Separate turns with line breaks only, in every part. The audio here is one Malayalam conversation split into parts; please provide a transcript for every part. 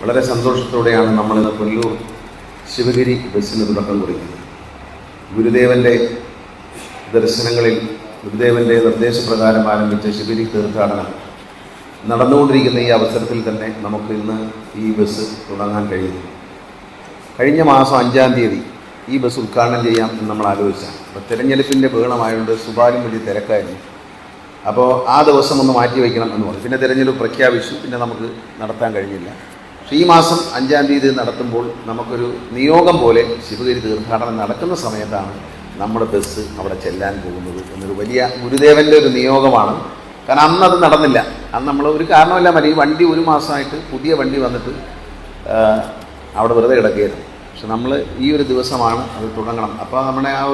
വളരെ സന്തോഷത്തോടെയാണ് നമ്മളിന്ന് കൊല്ലൂർ ശിവഗിരി ബസ്സിന് തുടക്കം കുറിക്കുന്നത്. ഗുരുദേവന്റെ ദർശനങ്ങളിൽ ഗുരുദേവന്റെ നിർദ്ദേശപ്രകാരം ആരംഭിച്ച ശിവഗിരി തീർത്ഥാടനം നടന്നുകൊണ്ടിരിക്കുന്ന ഈ അവസരത്തിൽ തന്നെ നമുക്ക് ഇന്ന് ഈ ബസ് തുടങ്ങാൻ കഴിയുന്നു. കഴിഞ്ഞ മാസം അഞ്ചാം തീയതി ഈ ബസ് ഉദ്ഘാടനം ചെയ്യാം എന്ന് നമ്മൾ ആലോചിച്ചാണ്. അപ്പോൾ തിരഞ്ഞെടുപ്പിന്റെ ബഹളമായതുകൊണ്ട് സുബാലും വലിയ തിരക്കായിരുന്നു. അപ്പോൾ ആ ദിവസം ഒന്ന് മാറ്റി വയ്ക്കണം എന്ന് പറഞ്ഞു. പിന്നെ തിരഞ്ഞെടുപ്പ് പ്രഖ്യാപിച്ചു. പിന്നെ നമുക്ക് നടത്താൻ കഴിഞ്ഞില്ല. ഈ മാസം അഞ്ചാം തീയതി നടത്തുമ്പോൾ നമുക്കൊരു നിയോഗം പോലെ ശിവഗിരി തീർത്ഥാടനം നടക്കുന്ന സമയത്താണ് നമ്മുടെ ബസ് അവിടെ ചെല്ലാൻ പോകുന്നത് എന്നൊരു വലിയ ഗുരുദേവന്റെ ഒരു നിയോഗമാണ്. കാരണം അന്ന് അത് നടന്നില്ല. അന്ന് നമ്മൾ ഒരു കാരണമില്ല മതി. വണ്ടി ഒരു മാസമായിട്ട് പുതിയ വണ്ടി വന്നിട്ട് അവിടെ വെറുതെ കിടക്കുകയായിരുന്നു. പക്ഷെ നമ്മൾ ഈ ഒരു ദിവസമാണ് അത് തുടങ്ങണം. അപ്പോൾ നമ്മുടെ ആ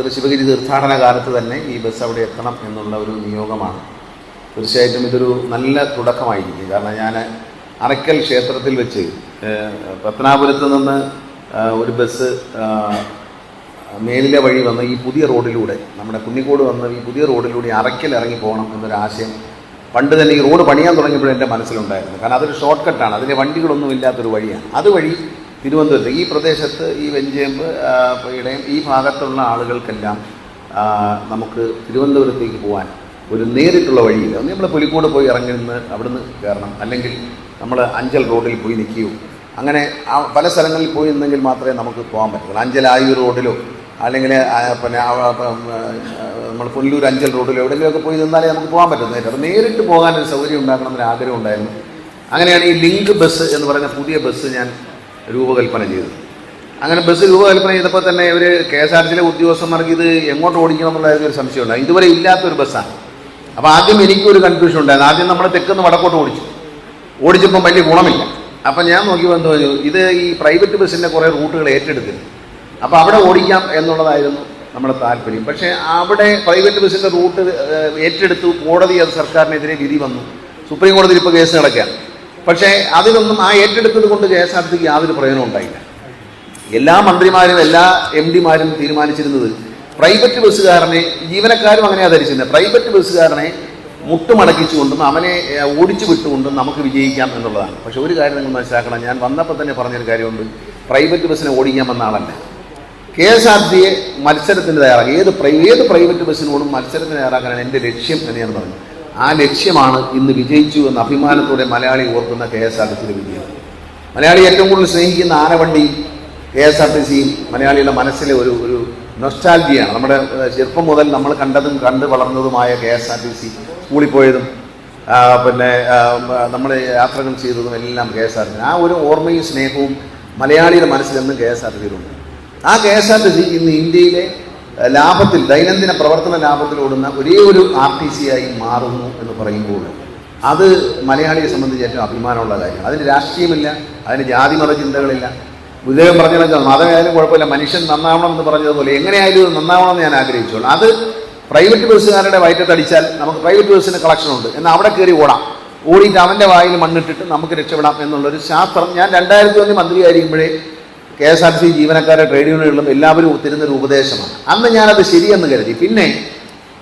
ഒരു ശിവഗിരി തീർത്ഥാടന കാലത്ത് തന്നെ ഈ ബസ് അവിടെ എത്തണം എന്നുള്ള ഒരു നിയോഗമാണ്. തീർച്ചയായിട്ടും ഇതൊരു നല്ല തുടക്കമായിരിക്കും. കാരണം ഞാൻ അറക്കൽ ക്ഷേത്രത്തിൽ വെച്ച് പത്തനാപുരത്ത് നിന്ന് ഒരു ബസ് മേലിലെ വഴി വന്ന് ഈ പുതിയ റോഡിലൂടെ നമ്മുടെ കുന്നിക്കോട് വന്ന് ഈ പുതിയ റോഡിലൂടെ അറക്കൽ ഇറങ്ങി പോകണം എന്നൊരു ആശയം പണ്ട് തന്നെ ഈ റോഡ് പണിയാൻ തുടങ്ങിയപ്പോഴും എന്റെ മനസ്സിലുണ്ടായിരുന്നു. കാരണം അതൊരു ഷോർട്ട് കട്ടാണ് അതിന്റെ വണ്ടികളൊന്നും ഇല്ലാത്തൊരു വഴിയാണ്. അതുവഴി തിരുവനന്തപുരത്ത് ഈ പ്രദേശത്ത് ഈ വെഞ്ചേമ്പ് ഇടയും ഈ ഭാഗത്തുള്ള ആളുകൾക്കെല്ലാം നമുക്ക് തിരുവനന്തപുരത്തേക്ക് പോകാൻ ഒരു നേരിട്ടുള്ള വഴിയില്ല. നമ്മൾ പുലിക്കോട് പോയി ഇറങ്ങി നിന്ന് അവിടുന്ന് കയറണം. അല്ലെങ്കിൽ നമ്മൾ അഞ്ചൽ റോഡിൽ പോയി നിൽക്കുകയോ അങ്ങനെ പല സ്ഥലങ്ങളിൽ പോയി നിന്നെങ്കിൽ മാത്രമേ നമുക്ക് പോകാൻ പറ്റുള്ളൂ അഞ്ചൽ ആയൂർ റോഡിലോ അല്ലെങ്കിൽ പിന്നെ നമ്മൾ പുല്ലൂർ അഞ്ചൽ റോഡിലോ എവിടെയെങ്കിലുമൊക്കെ പോയി നിന്നാലേ നമുക്ക് പോകാൻ പറ്റുന്നതായിട്ട് അപ്പോൾ നേരിട്ട് പോകാനൊരു സൗകര്യം ഉണ്ടാക്കണമെന്നൊരു ആഗ്രഹം ഉണ്ടായിരുന്നു. അങ്ങനെയാണ് ഈ ലിങ്ക് ബസ് എന്ന് പറയുന്ന പുതിയ ബസ് ഞാൻ രൂപകൽപ്പന ചെയ്തത്. അങ്ങനെ ബസ് രൂപകൽപ്പന ചെയ്തപ്പോൾ തന്നെ ഇവർ കെ എസ് ആർ സിയിലെ ഉദ്യോഗസ്ഥന്മാർക്ക് ഇത് എങ്ങോട്ട് ഓടിക്കണം എന്നുള്ളതായിരുന്നു ഒരു സംശയമുണ്ട്. ഇതുവരെ ഇല്ലാത്തൊരു ബസ്സാണ്. അപ്പോൾ ആദ്യം എനിക്കൊരു കൺഫ്യൂഷൻ ഉണ്ടായിരുന്നു. ആദ്യം നമ്മൾ തെക്കുന്ന് വടക്കോട്ട് ഓടിച്ചു. ഓടിച്ചപ്പം വലിയ ഗുണമില്ല. അപ്പം ഞാൻ നോക്കി വന്നു ഇത് ഈ പ്രൈവറ്റ് ബസ്സിന്റെ കുറേ റൂട്ടുകൾ ഏറ്റെടുത്തിരുന്നു. അപ്പോൾ അവിടെ ഓടിക്കാം എന്നുള്ളതായിരുന്നു നമ്മുടെ താല്പര്യം. പക്ഷേ അവിടെ പ്രൈവറ്റ് ബസ്സിന്റെ റൂട്ട് ഏറ്റെടുത്തു. കോടതി അത് സർക്കാരിനെതിരെ വിധി വന്നു. സുപ്രീം കോടതിയിൽ ഇപ്പോൾ കേസ് നടക്കുക പക്ഷേ അതിനൊന്നും ആ ഏറ്റെടുത്തത് കൊണ്ട് കെ എസ് ആർ ടിക്ക് യാതൊരു പ്രയോജനം ഉണ്ടായില്ല. എല്ലാ മന്ത്രിമാരും എല്ലാ എം ഡിമാരും തീരുമാനിച്ചിരുന്നത് പ്രൈവറ്റ് ബസ്സുകാരനെ ജീവനക്കാരും അങ്ങനെയാ ധരിച്ചിരുന്നത് പ്രൈവറ്റ് ബസ്സുകാരനെ മുട്ടുമടക്കിച്ചുകൊണ്ടും അവനെ ഓടിച്ചു വിട്ടുകൊണ്ടും നമുക്ക് വിജയിക്കാം എന്നുള്ളതാണ്. പക്ഷെ ഒരു കാര്യം നിങ്ങൾ മനസ്സിലാക്കണം. ഞാൻ വന്നപ്പോൾ തന്നെ പറഞ്ഞൊരു കാര്യമുണ്ട്. പ്രൈവറ്റ് ബസ്സിനെ ഓടിക്കാമെന്ന ആളല്ല. കെ എസ് ആർ ടിയെ മത്സരത്തിന് തയ്യാറാക്കി. ഏത് ഏത് പ്രൈവറ്റ് ബസ്സിനോടും മത്സരത്തിന് തയ്യാറാക്കാനാണ് എന്റെ ലക്ഷ്യം എന്ന് ഞാൻ പറഞ്ഞു ആ ലക്ഷ്യമാണ് ഇന്ന് വിജയിച്ചു എന്ന അഭിമാനത്തോടെ മലയാളി ഓർക്കുന്ന കെ എസ് ആർ ടി സിയുടെ വിജയം. മലയാളി ഏറ്റവും കൂടുതൽ സ്നേഹിക്കുന്ന ആനവണ്ടി കെ എസ് ആർ ടി സിയും മലയാളിയുടെ മനസ്സിലെ ഒരു ഒരു നൊസ്റ്റാൽജിയാണ് നമ്മുടെ ചെറുപ്പം മുതൽ നമ്മൾ കണ്ടതും കണ്ട് വളർന്നതുമായ K S R T C സ്കൂളിൽ പോയതും പിന്നെ നമ്മൾ യാത്രകൾ ചെയ്തതും എല്ലാം കെ എസ് ആർ ടി ആ ഒരു ഓർമ്മയും സ്നേഹവും മലയാളിയുടെ മനസ്സിലെന്നും കെ എസ് ആർ ടി ഉണ്ട് ആ K S R T C ഇന്ന് ഇന്ത്യയിലെ ലാഭത്തിൽ ദൈനംദിന പ്രവർത്തന ലാഭത്തിലോടുന്ന ഒരേ ഒരു ആർ ടി സി ആയി മാറുന്നു എന്ന് പറയുമ്പോൾ അത് മലയാളിയെ സംബന്ധിച്ച് ഏറ്റവും അഭിമാനമുള്ള കാര്യമാണ് അതിന് രാഷ്ട്രീയമില്ല അതിന് ജാതിമത ചിന്തകളില്ല ഗുരുദേവൻ പറഞ്ഞതൊക്കെ മതമായാലും കുഴപ്പമില്ല. മനുഷ്യൻ നന്നാവണം എന്ന് പറഞ്ഞതുപോലെ എങ്ങനെയായാലും ഇത് നന്നാവണം എന്ന് ഞാൻ ആഗ്രഹിച്ചോളൂ അത് പ്രൈവറ്റ് ബസ്സുകാരുടെ വയറ്റത്തടിച്ചാൽ നമുക്ക് പ്രൈവറ്റ് ബസ്സിന് കളക്ഷൻ ഉണ്ട്. എന്നാൽ അവിടെ കയറി ഓടാം. ഓടിയിട്ട് അവന്റെ വായിൽ മണ്ണിട്ടിട്ട് നമുക്ക് രക്ഷപ്പെടാം എന്നുള്ളൊരു ശാസ്ത്രം ഞാൻ രണ്ടായിരത്തി മന്ത്രി മന്ത്രിയായിരിക്കുമ്പോഴേ കെ എസ് ആർ സി ജീവനക്കാരെ ട്രേഡ് യൂണിയനുകളും എല്ലാവരും തരുന്നൊരു ഉപദേശമാണ്. അന്ന് ഞാനത് ശരിയെന്ന് കരുതി. പിന്നെ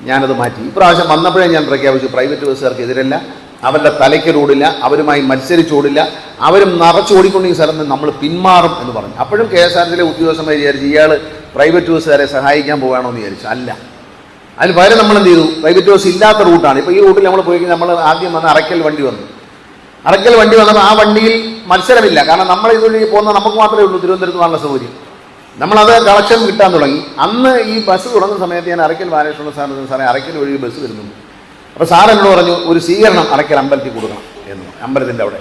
ഞാനത് മാറ്റി. ഇപ്രാവശ്യം വന്നപ്പോഴേ ഞാൻ പ്രഖ്യാപിച്ചു പ്രൈവറ്റ് ബസ്സുകാർക്ക് എതിരല്ല. അവരുടെ തലയ്ക്ക് റോഡില്ല അവരുമായി മത്സരിച്ചോടില്ല അവരും നിറച്ചോടിക്കൊണ്ട് ഈ സ്ഥലത്ത് നമ്മൾ പിന്മാറും എന്ന് പറഞ്ഞു. അപ്പോഴും കെ എസ് ആർ ടിയിലെ ഉദ്യോഗസ്ഥന്മാർ വിചാരിച്ചു ഇയാൾ പ്രൈവറ്റ് ബസ്സുകാരെ സഹായിക്കാൻ പോവുകയാണോ എന്ന് വിചാരിച്ചു. അല്ല. അതിന് പകരം നമ്മൾ എന്ത് ചെയ്തു? പ്രൈവറ്റ് ബസ് ഇല്ലാത്ത റൂട്ടാണ്. ഇപ്പോൾ ഈ റൂട്ടിൽ നമ്മൾ പോയി നമ്മൾ ആദ്യം വന്ന് അറയ്ക്കൽ വണ്ടി വന്നു. അറയ്ക്കൽ വണ്ടി വന്നപ്പോൾ ആ വണ്ടിയിൽ മത്സരമില്ല. കാരണം നമ്മൾ ഇതുവഴി പോകുന്ന നമുക്ക് മാത്രമേ ഉള്ളൂ തിരുവനന്തപുരത്ത് പോകാനുള്ള സൗകര്യം. നമ്മളത് കളക്ഷൻ കിട്ടാൻ തുടങ്ങി. അന്ന് ഈ ബസ് തുടങ്ങുന്ന സമയത്ത് ഞാൻ അറയ്ക്കൽ ബാലകൃഷ്ണ സാറിന് സാറേ അറയ്ക്കൽ വഴി ബസ് വരുന്നുണ്ട്. അപ്പോൾ സാർ എന്നോട് പറഞ്ഞു ഒരു സ്വീകരണം അടയ്ക്കൽ അമ്പലത്തിൽ കൊടുക്കണം എന്ന് അമ്പലത്തിന്റെ അവിടെ.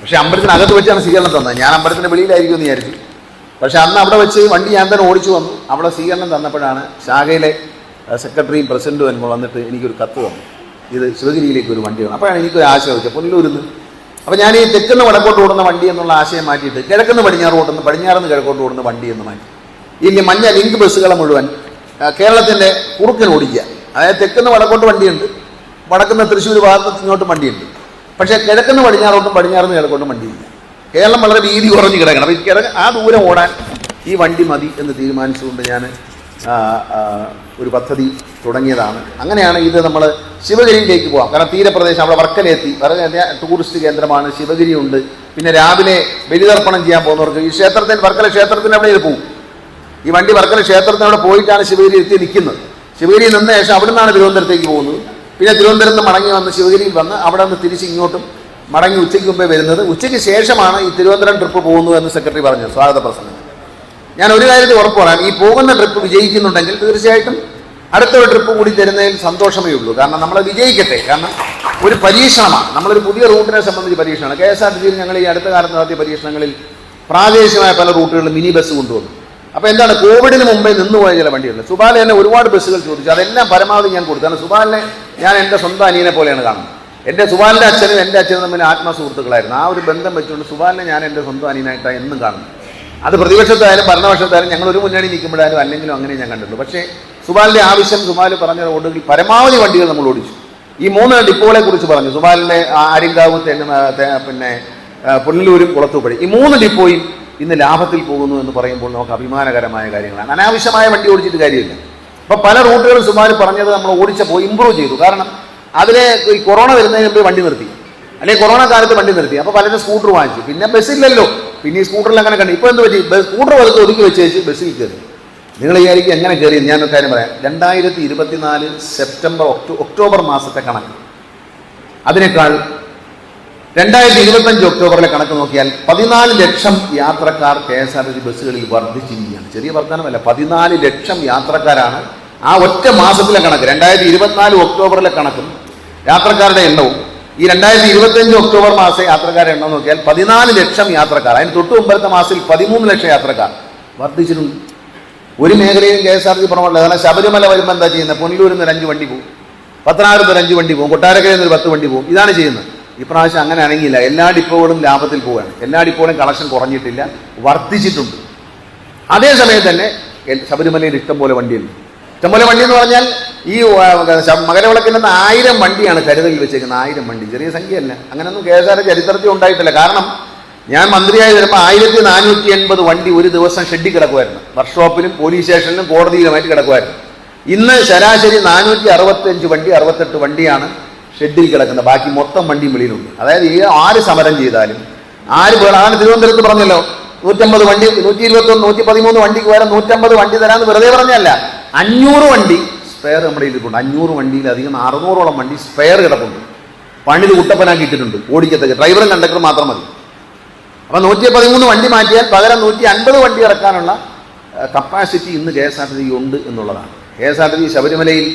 പക്ഷേ അമ്പലത്തിനകത്ത് വെച്ചാണ് സ്വീകരണം തന്നത്. ഞാൻ അമ്പലത്തിന്റെ വെളിയിലായിരിക്കും എന്ന് വിചാരിച്ചു. പക്ഷേ അന്ന് അവിടെ വെച്ച് വണ്ടി ഞാൻ തന്നെ ഓടിച്ചു വന്നു. അവിടെ സ്വീകരണം തന്നപ്പോഴാണ് ശാഖയിലെ സെക്രട്ടറിയും പ്രസിഡന്റും എനിക്ക് വന്നിട്ട് എനിക്കൊരു കത്ത് തന്നു. ഇത് ശിവഗിരിയിലേക്ക് ഒരു വണ്ടി വേണം അപ്പോഴാണ് എനിക്കൊരു ആശയം വെച്ചത് പുനലൂരിന്ന് അപ്പോൾ ഞാൻ ഈ തെക്കുന്ന് വടക്കോട്ട് ഓടുന്ന വണ്ടി എന്നുള്ള ആശയം മാറ്റിയിട്ട് കിഴക്കുന്ന് പടിഞ്ഞാറ് ഓടുന്ന പടിഞ്ഞാറുന്ന് കിഴക്കോട്ട് ഓടുന്ന വണ്ടി എന്ന് മാറ്റി. ഇനി മഞ്ഞ ലിങ്ക് ബസ്സുകളെ മുഴുവൻ കേരളത്തിന്റെ കുറുക്കിന് ഓടിക്കുക. അതായത് തെക്കുന്ന് വടക്കോട്ട് വണ്ടിയുണ്ട്. വടക്കുന്ന് തൃശ്ശൂർ ഭാഗത്ത് ഇങ്ങോട്ടും വണ്ടിയുണ്ട് പക്ഷേ കിഴക്കുന്ന പടിഞ്ഞാറോട്ടും പടിഞ്ഞാറുന്ന് കിഴക്കോട്ടും വണ്ടിയില്ല കേരളം വളരെ വീതി കുറഞ്ഞ് കിടക്കണം. അപ്പോൾ കിഴക്ക് ആ ദൂരം ഓടാൻ ഈ വണ്ടി മതി എന്ന് തീരുമാനിച്ചുകൊണ്ട് ഞാൻ ഒരു പദ്ധതി തുടങ്ങിയതാണ്. അങ്ങനെയാണ് ഇത് നമ്മൾ ശിവഗിരിയിലേക്ക് പോകാം കാരണം തീരപ്രദേശം അവിടെ വർക്കലെത്തി വർക്കല ടൂറിസ്റ്റ് കേന്ദ്രമാണ് ശിവഗിരി ഉണ്ട് പിന്നെ രാവിലെ ബലിതർപ്പണം ചെയ്യാൻ പോകുന്നവർക്ക് ഈ ക്ഷേത്രത്തിൽ വർക്കല ക്ഷേത്രത്തിന് അവിടെ പോകും ഈ വണ്ടി വർക്കല ക്ഷേത്രത്തിന് അവിടെ പോയിട്ടാണ് ശിവഗിരി എത്തി നിൽക്കുന്നത്. ശിവഗിരി നിന്ന ശേഷം അവിടുന്നാണ് തിരുവനന്തപുരത്തേക്ക് പോകുന്നത്. പിന്നെ തിരുവനന്തപുരത്ത് മടങ്ങി വന്ന് ശിവഗിരിയിൽ വന്ന് അവിടെ നിന്ന് തിരിച്ച് ഇങ്ങോട്ടും മടങ്ങി ഉച്ചയ്ക്ക് മുമ്പേ വരുന്നത്. ഉച്ചയ്ക്ക് ശേഷമാണ് ഈ തിരുവനന്തപുരം ട്രിപ്പ് പോകുന്നു എന്ന് സെക്രട്ടറി പറഞ്ഞു. സ്വാഗത പ്രസംഗം. ഞാൻ ഒരു കാര്യത്തിൽ ഉറപ്പ് പറയാം. ഈ പോകുന്ന ട്രിപ്പ് വിജയിക്കുന്നുണ്ടെങ്കിൽ തീർച്ചയായിട്ടും അടുത്തൊരു ട്രിപ്പ് കൂടി തരുന്നതിൽ സന്തോഷമേ ഉള്ളൂ. കാരണം നമ്മൾ വിജയിക്കട്ടെ. കാരണം ഒരു പരീക്ഷണമാണ്. നമ്മളൊരു പുതിയ റൂട്ടിനെ സംബന്ധിച്ച് പരീക്ഷണമാണ്. കെ എസ് ആർ ടി സിയിൽ ഞങ്ങൾ ഈ അടുത്ത കാലത്ത് നടത്തിയ പരീക്ഷണങ്ങളിൽ പ്രാദേശികമായ പല റൂട്ടുകളിൽ മിനി ബസ് കൊണ്ടുവന്നു. അപ്പോൾ എന്താണ്? കോവിഡിന് മുമ്പേ നിന്നുപോയ ചില വണ്ടികളുണ്ട്. സുബാല എന്നെ ഒരുപാട് ബസ്സുകൾ ചോദിച്ചു. അതെല്ലാം പരമാവധി ഞാൻ കൊടുത്തു. സുബാലിനെ ഞാൻ എന്റെ സ്വന്തം അനിയനെ പോലെയാണ് കാണുന്നത്. എന്റെ സുബാലിന്റെ അച്ഛനും എന്റെ അച്ഛനും തമ്മിൽ ആത്മസുഹൃത്തുക്കളായിരുന്നു. ആ ഒരു ബന്ധം വെച്ചുകൊണ്ട് സുബാലിനെ ഞാൻ എന്റെ സ്വന്തം അനിയനായിട്ടാണ് എന്നും കാണുന്നത്. അത് പ്രതിപക്ഷത്തായാലും ഭരണപക്ഷത്തായാലും ഞങ്ങൾ ഒരു മുന്നണി നിൽക്കുമ്പോഴായാലും അല്ലെങ്കിലും അങ്ങനെ ഞാൻ കണ്ടിട്ടുള്ളൂ. പക്ഷേ സുബാലിന്റെ ആവശ്യം സുബാൽ പറഞ്ഞ റോഡുകളിൽ പരമാവധി വണ്ടികൾ നമ്മൾ ഓടിച്ചു. ഈ മൂന്ന് ഡിപ്പോകളെ കുറിച്ച് പറഞ്ഞു. സുബാലിന്റെ ആര്യങ്കാവും പിന്നെ പുനലൂരും കുളത്തൂപ്പടി. ഈ മൂന്ന് ഡിപ്പോയും ഇന്ന് ലാഭത്തിൽ പോകുന്നു എന്ന് പറയുമ്പോൾ നമുക്ക് അഭിമാനകരമായ കാര്യങ്ങളാണ്. അനാവശ്യമായ വണ്ടി ഓടിച്ചിട്ട് കാര്യമില്ല. അപ്പോൾ പല റൂട്ടുകളും സുമാർ പറഞ്ഞത് നമ്മൾ ഓടിച്ചപ്പോൾ ഇമ്പ്രൂവ് ചെയ്തു. കാരണം അതിലെ ഈ കൊറോണ വരുന്നതിന് മുമ്പ് വണ്ടി നിർത്തി. അല്ലെങ്കിൽ കൊറോണ കാലത്ത് വണ്ടി നിർത്തി. അപ്പോൾ പലരും സ്കൂട്ടർ വാങ്ങിച്ചു. പിന്നെ ബസ്സില്ലല്ലോ. പിന്നെ ഈ സ്കൂട്ടറിൽ അങ്ങനെ കണ്ടു. ഇപ്പോൾ എന്ത് പറ്റി? സ്കൂട്ടർ വലത്ത് ഒതുക്കി വെച്ച് വെച്ച് ബസ്സിൽ കയറി. നിങ്ങൾ വിചാരിക്കും എങ്ങനെ കയറി ഞാൻ ഒരു കാര്യം പറയാം. രണ്ടായിരത്തി ഇരുപത്തിനാല് സെപ്റ്റംബർ ഒക്ടോ ഒക്ടോബർ മാസത്തെ കണക്ക്. അതിനേക്കാൾ രണ്ടായിരത്തി ഇരുപത്തഞ്ച് ഒക്ടോബറിലെ കണക്ക് നോക്കിയാൽ പതിനാല് ലക്ഷം യാത്രക്കാർ K S R T C ബസ്സുകളിൽ വർദ്ധിച്ചിരിക്കുകയാണ്. ചെറിയ വർധനമല്ല പതിനാല് ലക്ഷം യാത്രക്കാരാണ് ആ ഒറ്റ മാസത്തിലെ കണക്ക് രണ്ടായിരത്തി ഇരുപത്തിനാല് ഒക്ടോബറിലെ കണക്കും യാത്രക്കാരുടെ എണ്ണവും. ഈ രണ്ടായിരത്തി ഇരുപത്തഞ്ച് ഒക്ടോബർ മാസം യാത്രക്കാരുടെ എണ്ണം നോക്കിയാൽ പതിനാല് ലക്ഷം യാത്രക്കാർ അതിന് തൊട്ട് മുമ്പത്തെ മാസത്തിൽ പതിമൂന്ന് ലക്ഷം യാത്രക്കാർ വർദ്ധിച്ചിട്ടുണ്ട്. ഒരു മേഖലയിലും കെ എസ് ആർ ടി പുറമല്ല കാരണം ശബരിമല വരുമ്പോൾ എന്താ ചെയ്യുന്നത്? പുനലൂരിൽ നിന്ന് ഒരു അഞ്ച് വണ്ടി പോകും പത്തനാപുരത്ത് ഒരു അഞ്ച് വണ്ടി പോകും കൊട്ടാരക്കരയിൽ നിന്ന് ഒരു പത്ത് വണ്ടി പോകും ഇതാണ് ചെയ്യുന്നത്. ഇപ്രാവശ്യം അങ്ങനെ അനങ്ങിയില്ല. എല്ലാ ഡിപ്പോകളും ലാഭത്തിൽ പോവുകയാണ്. എല്ലാ ഡിപ്പോകളും കളക്ഷൻ കുറഞ്ഞിട്ടില്ല. വർദ്ധിച്ചിട്ടുണ്ട്. അതേസമയം തന്നെ ശബരിമലയിൽ ശബരിമലയിൽ ഇഷ്ടംപോലെ വണ്ടിയുണ്ട്. ഇഷ്ടംപോലെ വണ്ടി എന്ന് പറഞ്ഞാൽ ഈ നിന്ന് ആയിരം വണ്ടിയാണ് കരുതലിൽ വെച്ചേക്കുന്നത്. ആയിരം വണ്ടി. ചെറിയ സംഖ്യയല്ല. അങ്ങനെയൊന്നും കെ എസ് ആർ ചരിത്രത്തിൽ ഉണ്ടായിട്ടില്ല. കാരണം ഞാൻ മന്ത്രിയായി വരുമ്പോൾ ആയിരത്തി നാനൂറ്റി എൺപത് വണ്ടി ഒരു ദിവസം ഷെഡിൽ കിടക്കുമായിരുന്നു വർക്ക്ഷോപ്പിലും പോലീസ് സ്റ്റേഷനിലും കോടതിയിലുമായിട്ട് കിടക്കുമായിരുന്നു ഇന്ന് ശരാശരി നാനൂറ്റി അറുപത്തി അഞ്ച് വണ്ടി അറുപത്തെട്ട് വണ്ടിയാണ് ഷെഡിൽ കിടക്കുന്ന ബാക്കി മൊത്തം വണ്ടി വെളിയിലുണ്ട്. അതായത് ഈ ആര് സമരം ചെയ്താലും ആര് അതാണ് തിരുവനന്തപുരത്ത് പറഞ്ഞല്ലോ. നൂറ്റമ്പത് വണ്ടി നൂറ്റി ഇരുപത്തൊന്ന് നൂറ്റി പതിമൂന്ന് വണ്ടിക്ക് പകരം നൂറ്റമ്പത് വണ്ടി തരാമെന്ന് വെറുതെ പറഞ്ഞല്ല. അഞ്ഞൂറ് വണ്ടി സ്പെയർ നമ്മുടെ ഇരിപ്പുണ്ട് അഞ്ഞൂറ് വണ്ടിയിൽ അധികം അറുന്നൂറോളം വണ്ടി സ്പെയർ കിടപ്പുണ്ട്. പണിത് കുട്ടപ്പനാക്കി ഇട്ടിട്ടുണ്ട്. ഓടിക്കത്തേക്ക്. ഡ്രൈവറും കണ്ടക്ടറും മാത്രം മതി. അപ്പം നൂറ്റി പതിമൂന്ന് വണ്ടി മാറ്റിയാൽ പകരം നൂറ്റി അൻപത് വണ്ടി ഇറക്കാനുള്ള കപ്പാസിറ്റി ഇന്ന് K S R T C ഉണ്ട് എന്നുള്ളതാണ്. K S R T C ശബരിമലയിൽ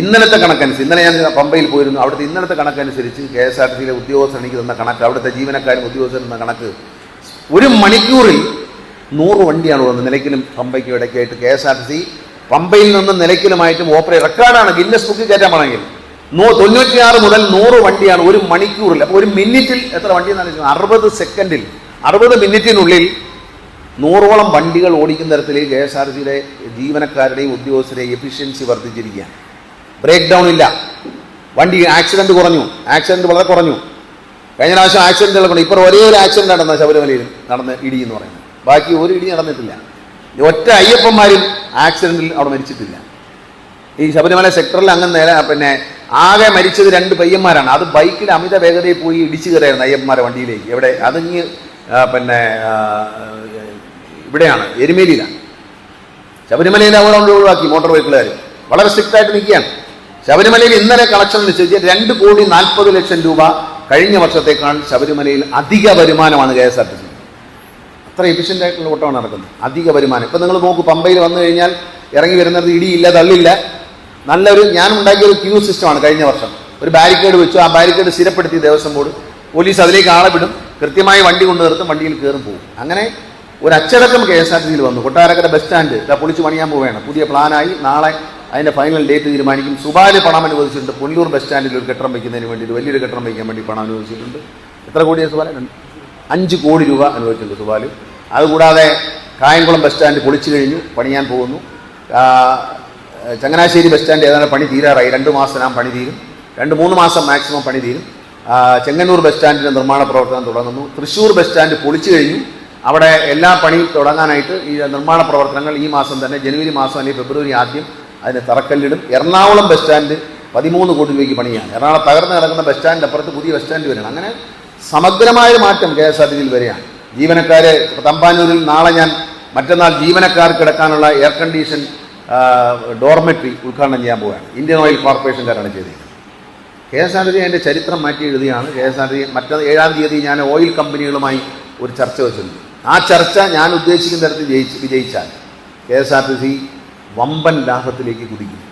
ഇന്നലത്തെ കണക്കനുസരിച്ച് ഇന്നലെ ഞാൻ പമ്പയിൽ പോയിരുന്നു. അവിടുത്തെ ഇന്നലത്തെ കണക്കനുസരിച്ച് കെ എസ് ആർ ടി സിയിലെ ഉദ്യോഗസ്ഥർ എനിക്ക് തന്ന കണക്ക് അവിടുത്തെ ജീവനക്കാരും ഉദ്യോഗസ്ഥരും തന്ന കണക്ക്. ഒരു മണിക്കൂറിൽ നൂറ് വണ്ടിയാണ് വന്നത് നിലയ്ക്കലും പമ്പയ്ക്കും ഇടയ്ക്കായിട്ട് K S R T C. പമ്പയിൽ നിന്ന് നിലയ്ക്കലുമായിട്ടും ഓപ്പറേറ്റ് റെക്കോർഡാണ് ഗിന്നസ് ബുക്കിൽ കയറ്റാൻ പറഞ്ഞെങ്കിൽ നൂ തൊണ്ണൂറ്റിയാറ് മുതൽ നൂറ് വണ്ടിയാണ് ഒരു മണിക്കൂറിൽ. അപ്പോൾ ഒരു മിനിറ്റിൽ എത്ര വണ്ടി എന്നാണ് അറുപത് സെക്കൻഡിൽ. അറുപത് മിനിറ്റിനുള്ളിൽ നൂറോളം വണ്ടികൾ ഓടിക്കുന്ന തരത്തിൽ കെ എസ് ആർ സിയുടെ ജീവനക്കാരുടെയും ഉദ്യോഗസ്ഥരുടെയും എഫിഷ്യൻസി വർദ്ധിച്ചിരിക്കുകയാണ്. ബ്രേക്ക് ഡൗൺ ഇല്ല. വണ്ടി ആക്സിഡന്റ് കുറഞ്ഞു. ആക്സിഡന്റ് വളരെ കുറഞ്ഞു. കഴിഞ്ഞ പ്രാവശ്യം ആക്സിഡന്റുകൾ കൊണ്ട് ഇപ്പോൾ ഒരേ ഒരു ആക്സിഡന്റ് നടന്ന ശബരിമലയിൽ നടന്ന ഇടി എന്ന് പറയുന്നത്. ബാക്കി ഒരു ഇടി നടന്നിട്ടില്ല. ഒറ്റ അയ്യപ്പന്മാരും ആക്സിഡന്റിൽ അവിടെ മരിച്ചിട്ടില്ല. ഈ ശബരിമല സെക്ടറിൽ അങ്ങ് നേരെ പിന്നെ ആകെ മരിച്ചത് രണ്ട് പയ്യന്മാരാണ്. അത് ബൈക്കിൽ അമിത വേഗതയിൽ പോയി ഇടിച്ചു കയറിയായിരുന്നു അയ്യപ്പന്മാരെ വണ്ടിയിലേക്ക്. എവിടെ? അതിങ്ങ് പിന്നെ ഇവിടെയാണ് എരുമേലിയിലാണ്. ശബരിമലയിൽ അവിടെ ഒഴിവാക്കി മോട്ടോർ വെഹിക്കിളുകാർ വളരെ സ്ട്രിക്റ്റ് ആയിട്ട് നിൽക്കുകയാണ്. ശബരിമലയിൽ ഇന്നലെ കളക്ഷൻ നിശ്ചയിച്ച് രണ്ട് കോടി നാൽപ്പത് ലക്ഷം രൂപ കഴിഞ്ഞ വർഷത്തേക്കാൾ ശബരിമലയിൽ അധിക വരുമാനമാണ് K S R T C. അത്ര എഫിഷ്യന്റ് ആയിട്ടുള്ള ഓട്ടമാണ് നടക്കുന്നത്. അധിക വരുമാനം. ഇപ്പം നിങ്ങൾ നോക്കൂ പമ്പയിൽ വന്നു കഴിഞ്ഞാൽ ഇറങ്ങി വരുന്നത് ഇടിയില്ല തള്ളില്ല. നല്ലൊരു ഞാൻ ഉണ്ടാക്കിയ ഒരു ക്യൂ സിസ്റ്റമാണ് കഴിഞ്ഞ വർഷം. ഒരു ബാരിക്കേഡ് വെച്ചു ആ ബാരിക്കേഡ് സ്ഥിരപ്പെടുത്തി ദേവസ്വം ബോർഡ്. പോലീസ് അതിലേക്ക് ആളെ വിടും. കൃത്യമായി വണ്ടി കൊണ്ടു നിർത്തും വണ്ടിയിൽ കയറും പോകും അങ്ങനെ ഒരു അച്ചടക്കം കെ എസ് ആർ ടി സിയിൽ വന്നു. കൊട്ടാരക്കര ബസ് സ്റ്റാൻഡ് പൊളിച്ചു പണിയാൻ പോവുകയാണ്. പുതിയ പ്ലാനായി നാളെ അതിന്റെ ഫൈനൽ ഡേറ്റ് തീരുമാനിക്കും. സുബാൽ പണം അനുവദിച്ചിട്ടുണ്ട്. പുല്ലൂർ ബസ് സ്റ്റാൻഡിൽ ഒരു കെട്ടിടം വയ്ക്കുന്നതിന് വേണ്ടി ഒരു വലിയൊരു കെട്ടിടം വയ്ക്കാൻ വേണ്ടി പണം അനുവദിച്ചിട്ടുണ്ട്. എത്ര കോടിയാണ് സുബാല? അഞ്ച് കോടി രൂപ അനുവദിച്ചിട്ടുണ്ട് സുബാൽ. അതുകൂടാതെ കായംകുളം ബസ് സ്റ്റാൻഡ് പൊളിച്ചു കഴിഞ്ഞു പണിയാൻ പോകുന്നു. ചങ്ങനാശ്ശേരി ബസ് സ്റ്റാൻഡ് ഏതാണ്ട് പണി തീരാറായി. രണ്ട് മാസം മാസത്തിനാം പണി തീരും. രണ്ട് മൂന്ന് മാസം മാക്സിമം പണി തീരും. ചെങ്ങന്നൂർ ബസ് സ്റ്റാൻഡിന്റെ നിർമ്മാണ പ്രവർത്തനം തുടങ്ങുന്നു. തൃശ്ശൂർ ബസ് സ്റ്റാൻഡ് പൊളിച്ചു കഴിഞ്ഞു. അവിടെ എല്ലാ പണി തുടങ്ങാനായിട്ട് ഈ നിർമ്മാണ പ്രവർത്തനങ്ങൾ ഈ മാസം തന്നെ ജനുവരി മാസം അല്ലെങ്കിൽ ഫെബ്രുവരി ആദ്യം അതിന് തറക്കല്ലിടും. എറണാകുളം ബസ് സ്റ്റാൻഡ് പതിമൂന്ന് കോടി രൂപയ്ക്ക് പണിയാണ്. എറണാകുളം തകർന്ന് കിടക്കുന്ന ബസ് സ്റ്റാൻഡിന്റെ അപ്പുറത്ത് പുതിയ ബസ് സ്റ്റാൻഡ് വരണം അങ്ങനെ സമഗ്രമായ മാറ്റം കെ എസ് ആർ ടി സിയിൽ ജീവനക്കാരെ തമ്പാനൂരിൽ നാളെ ഞാൻ മറ്റന്നാൾ ജീവനക്കാർക്ക് കിടക്കാനുള്ള എയർ കണ്ടീഷൻ ഡോർമെട്രി ഉദ്ഘാടനം ചെയ്യാൻ പോവുകയാണ്. ഇന്ത്യൻ ഓയിൽ കോർപ്പറേഷൻകാരാണ് ചെയ്തിരിക്കുന്നത് K S R T C അതിന്റെ ചരിത്രം മാറ്റി എഴുതിയാണ്. കെ എസ് ആർ ടി മറ്റേ ഏഴാം തീയതി ഞാൻ ഓയിൽ കമ്പനികളുമായി ഒരു ചർച്ച വെച്ചിട്ടുണ്ട്. ആ ചർച്ച ഞാൻ ഉദ്ദേശിക്കുന്ന തരത്തിൽ ജയിച്ച് വിജയിച്ചാൽ K S R T C വമ്പൻ ലാഭത്തിലേക്ക് കുതിക്കും.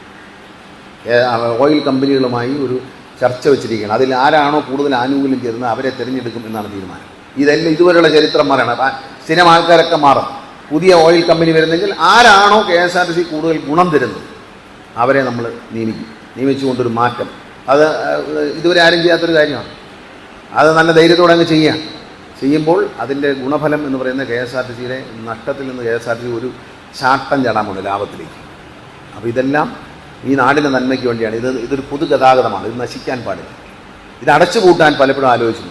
ഓയിൽ കമ്പനികളുമായി ഒരു ചർച്ച വെച്ചിരിക്കുകയാണ്. അതിൽ ആരാണോ കൂടുതൽ ആനുകൂല്യം ചെയ്യുന്നത് അവരെ തിരഞ്ഞെടുക്കും എന്നാണ് തീരുമാനം. ഇതെല്ലാം ഇതുവരെയുള്ള ചരിത്രം മാറണം അപ്പം സ്ഥിരം ആൾക്കാരൊക്കെ മാറും. പുതിയ ഓയിൽ കമ്പനി വരുന്നെങ്കിൽ ആരാണോ K S R T C കൂടുതൽ ഗുണം തരുന്നത് അവരെ നമ്മൾ നിയമിക്കും. നിയമിച്ചുകൊണ്ടൊരു മാറ്റം. അത് ഇതുവരെ ആരും ചെയ്യാത്തൊരു കാര്യമാണ്. അത് നല്ല ധൈര്യത്തോടെ അങ്ങ് ചെയ്യാം ചെയ്യുമ്പോൾ അതിന്റെ ഗുണഫലം എന്ന് പറയുന്ന കെ എസ് ആർ ടി സിയിലെ നഷ്ടത്തിൽ നിന്ന് K S R T C ഒരു ചാട്ടം ചടാമുണ്ട് ലാഭത്തിലേക്ക്. അപ്പോൾ ഇതെല്ലാം ഈ നാടിന്റെ നന്മയ്ക്ക് വേണ്ടിയാണ്. ഇത് ഇതൊരു പൊതുഗതാഗതമാണ്. ഇത് നശിക്കാൻ പാടില്ല. ഇത് അടച്ചുപൂട്ടാൻ പലപ്പോഴും ആലോചിച്ചു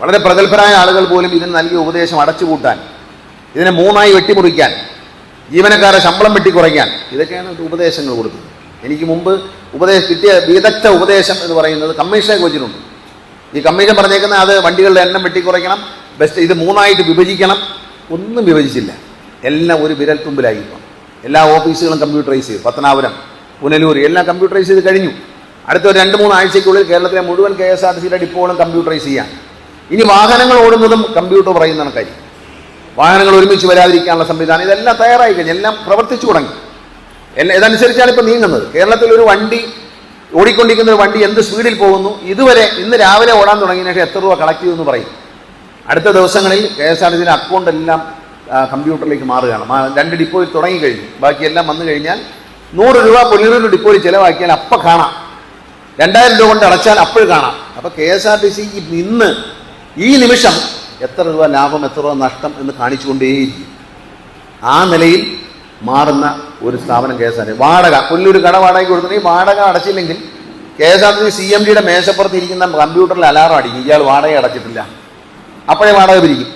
വളരെ പ്രഗത്ഭരായ ആളുകൾ പോലും ഇതിന് നൽകിയ ഉപദേശം അടച്ചുപൂട്ടാൻ ഇതിനെ മൂന്നായി വെട്ടിമുറിക്കാൻ ജീവനക്കാരെ ശമ്പളം വെട്ടിക്കുറയ്ക്കാൻ ഇതൊക്കെയാണ് ഉപദേശങ്ങൾ കൊടുത്തത് എനിക്ക് മുമ്പ് ഉപദേശം കിട്ടിയ വിദഗ്ധ ഉപദേശം എന്ന് പറയുന്നത് കമ്മീഷനെ കൊച്ചിട്ടുണ്ട് ഈ കമ്മീഷൻ പറഞ്ഞേക്കുന്ന അത് വണ്ടികളുടെ എണ്ണം വെട്ടിക്കുറയ്ക്കണം ബെസ്റ്റ് ഇത് മൂന്നായിട്ട് വിഭജിക്കണം. ഒന്നും വിഭജിച്ചില്ല. എല്ലാം ഒരു വിരൽ തുമ്പിലായി. എല്ലാ ഓഫീസുകളും കമ്പ്യൂട്ടറൈസ് ചെയ്തു. പത്തനാപുരം പുനലൂർ എല്ലാം കമ്പ്യൂട്ടറൈസ് ചെയ്ത് കഴിഞ്ഞു. അടുത്ത ഒരു രണ്ട് മൂന്ന് ആഴ്ചയ്ക്കുള്ളിൽ കേരളത്തിലെ മുഴുവൻ കെ എസ് ആർ ടി സിയുടെ ഡിപ്പോകളും കമ്പ്യൂട്ടറൈസ് ചെയ്യാം ഇനി വാഹനങ്ങൾ ഓടുന്നതും കമ്പ്യൂട്ടർ പറയുന്ന കാര്യം. വാഹനങ്ങൾ ഒരുമിച്ച് വരാതിരിക്കാനുള്ള സംവിധാനം ഇതെല്ലാം തയ്യാറായി കഴിഞ്ഞു. എല്ലാം പ്രവർത്തിച്ചു തുടങ്ങി. എല്ലാം ഇതനുസരിച്ചാണ് ഇപ്പോൾ നീങ്ങുന്നത്. കേരളത്തിൽ ഒരു വണ്ടി ഓടിക്കൊണ്ടിരിക്കുന്ന ഒരു വണ്ടി എന്ത് സ്പീഡിൽ പോകുന്നു? ഇതുവരെ ഇന്ന് രാവിലെ ഓടാൻ തുടങ്ങിയ ശേഷം എത്ര രൂപ കളക്ട് ചെയ്തു എന്ന് പറയും. അടുത്ത ദിവസങ്ങളിൽ കെ എസ് ആർ ടി സിയുടെ അക്കൗണ്ട് എല്ലാം കമ്പ്യൂട്ടറിലേക്ക് മാറുകയാണ്. രണ്ട് ഡിപ്പോയിൽ തുടങ്ങി കഴിഞ്ഞു ബാക്കിയെല്ലാം വന്നു കഴിഞ്ഞാൽ നൂറ് രൂപ പുലിയൂർ ഡിപ്പോയിൽ ചിലവാക്കിയാൽ അപ്പം കാണാം. രണ്ടായിരം രൂപ കൊണ്ട് അടച്ചാൽ അപ്പോൾ കാണാം. അപ്പോൾ K S R T C ഇന്ന് ഈ നിമിഷം എത്ര രൂപ ലാഭം എത്ര രൂപ നഷ്ടം എന്ന് കാണിച്ചുകൊണ്ടേയിരിക്കും. ആ നിലയിൽ മാറുന്ന ഒരു സ്ഥാപനം കെ എസ് ആർ ടി വാടക പുല്ലൊരു കട വാടകയ്ക്ക് കൊടുത്തിട്ടുണ്ടെങ്കിൽ വാടക അടച്ചില്ലെങ്കിൽ K S R T C M ഡിയുടെ മേശപ്പുറത്ത് ഇരിക്കുന്ന കമ്പ്യൂട്ടറിൽ അലാറം അടിക്കും. ഇയാൾ വാടക അടച്ചിട്ടില്ല അപ്പോഴേ വാടക പിരിക്കും.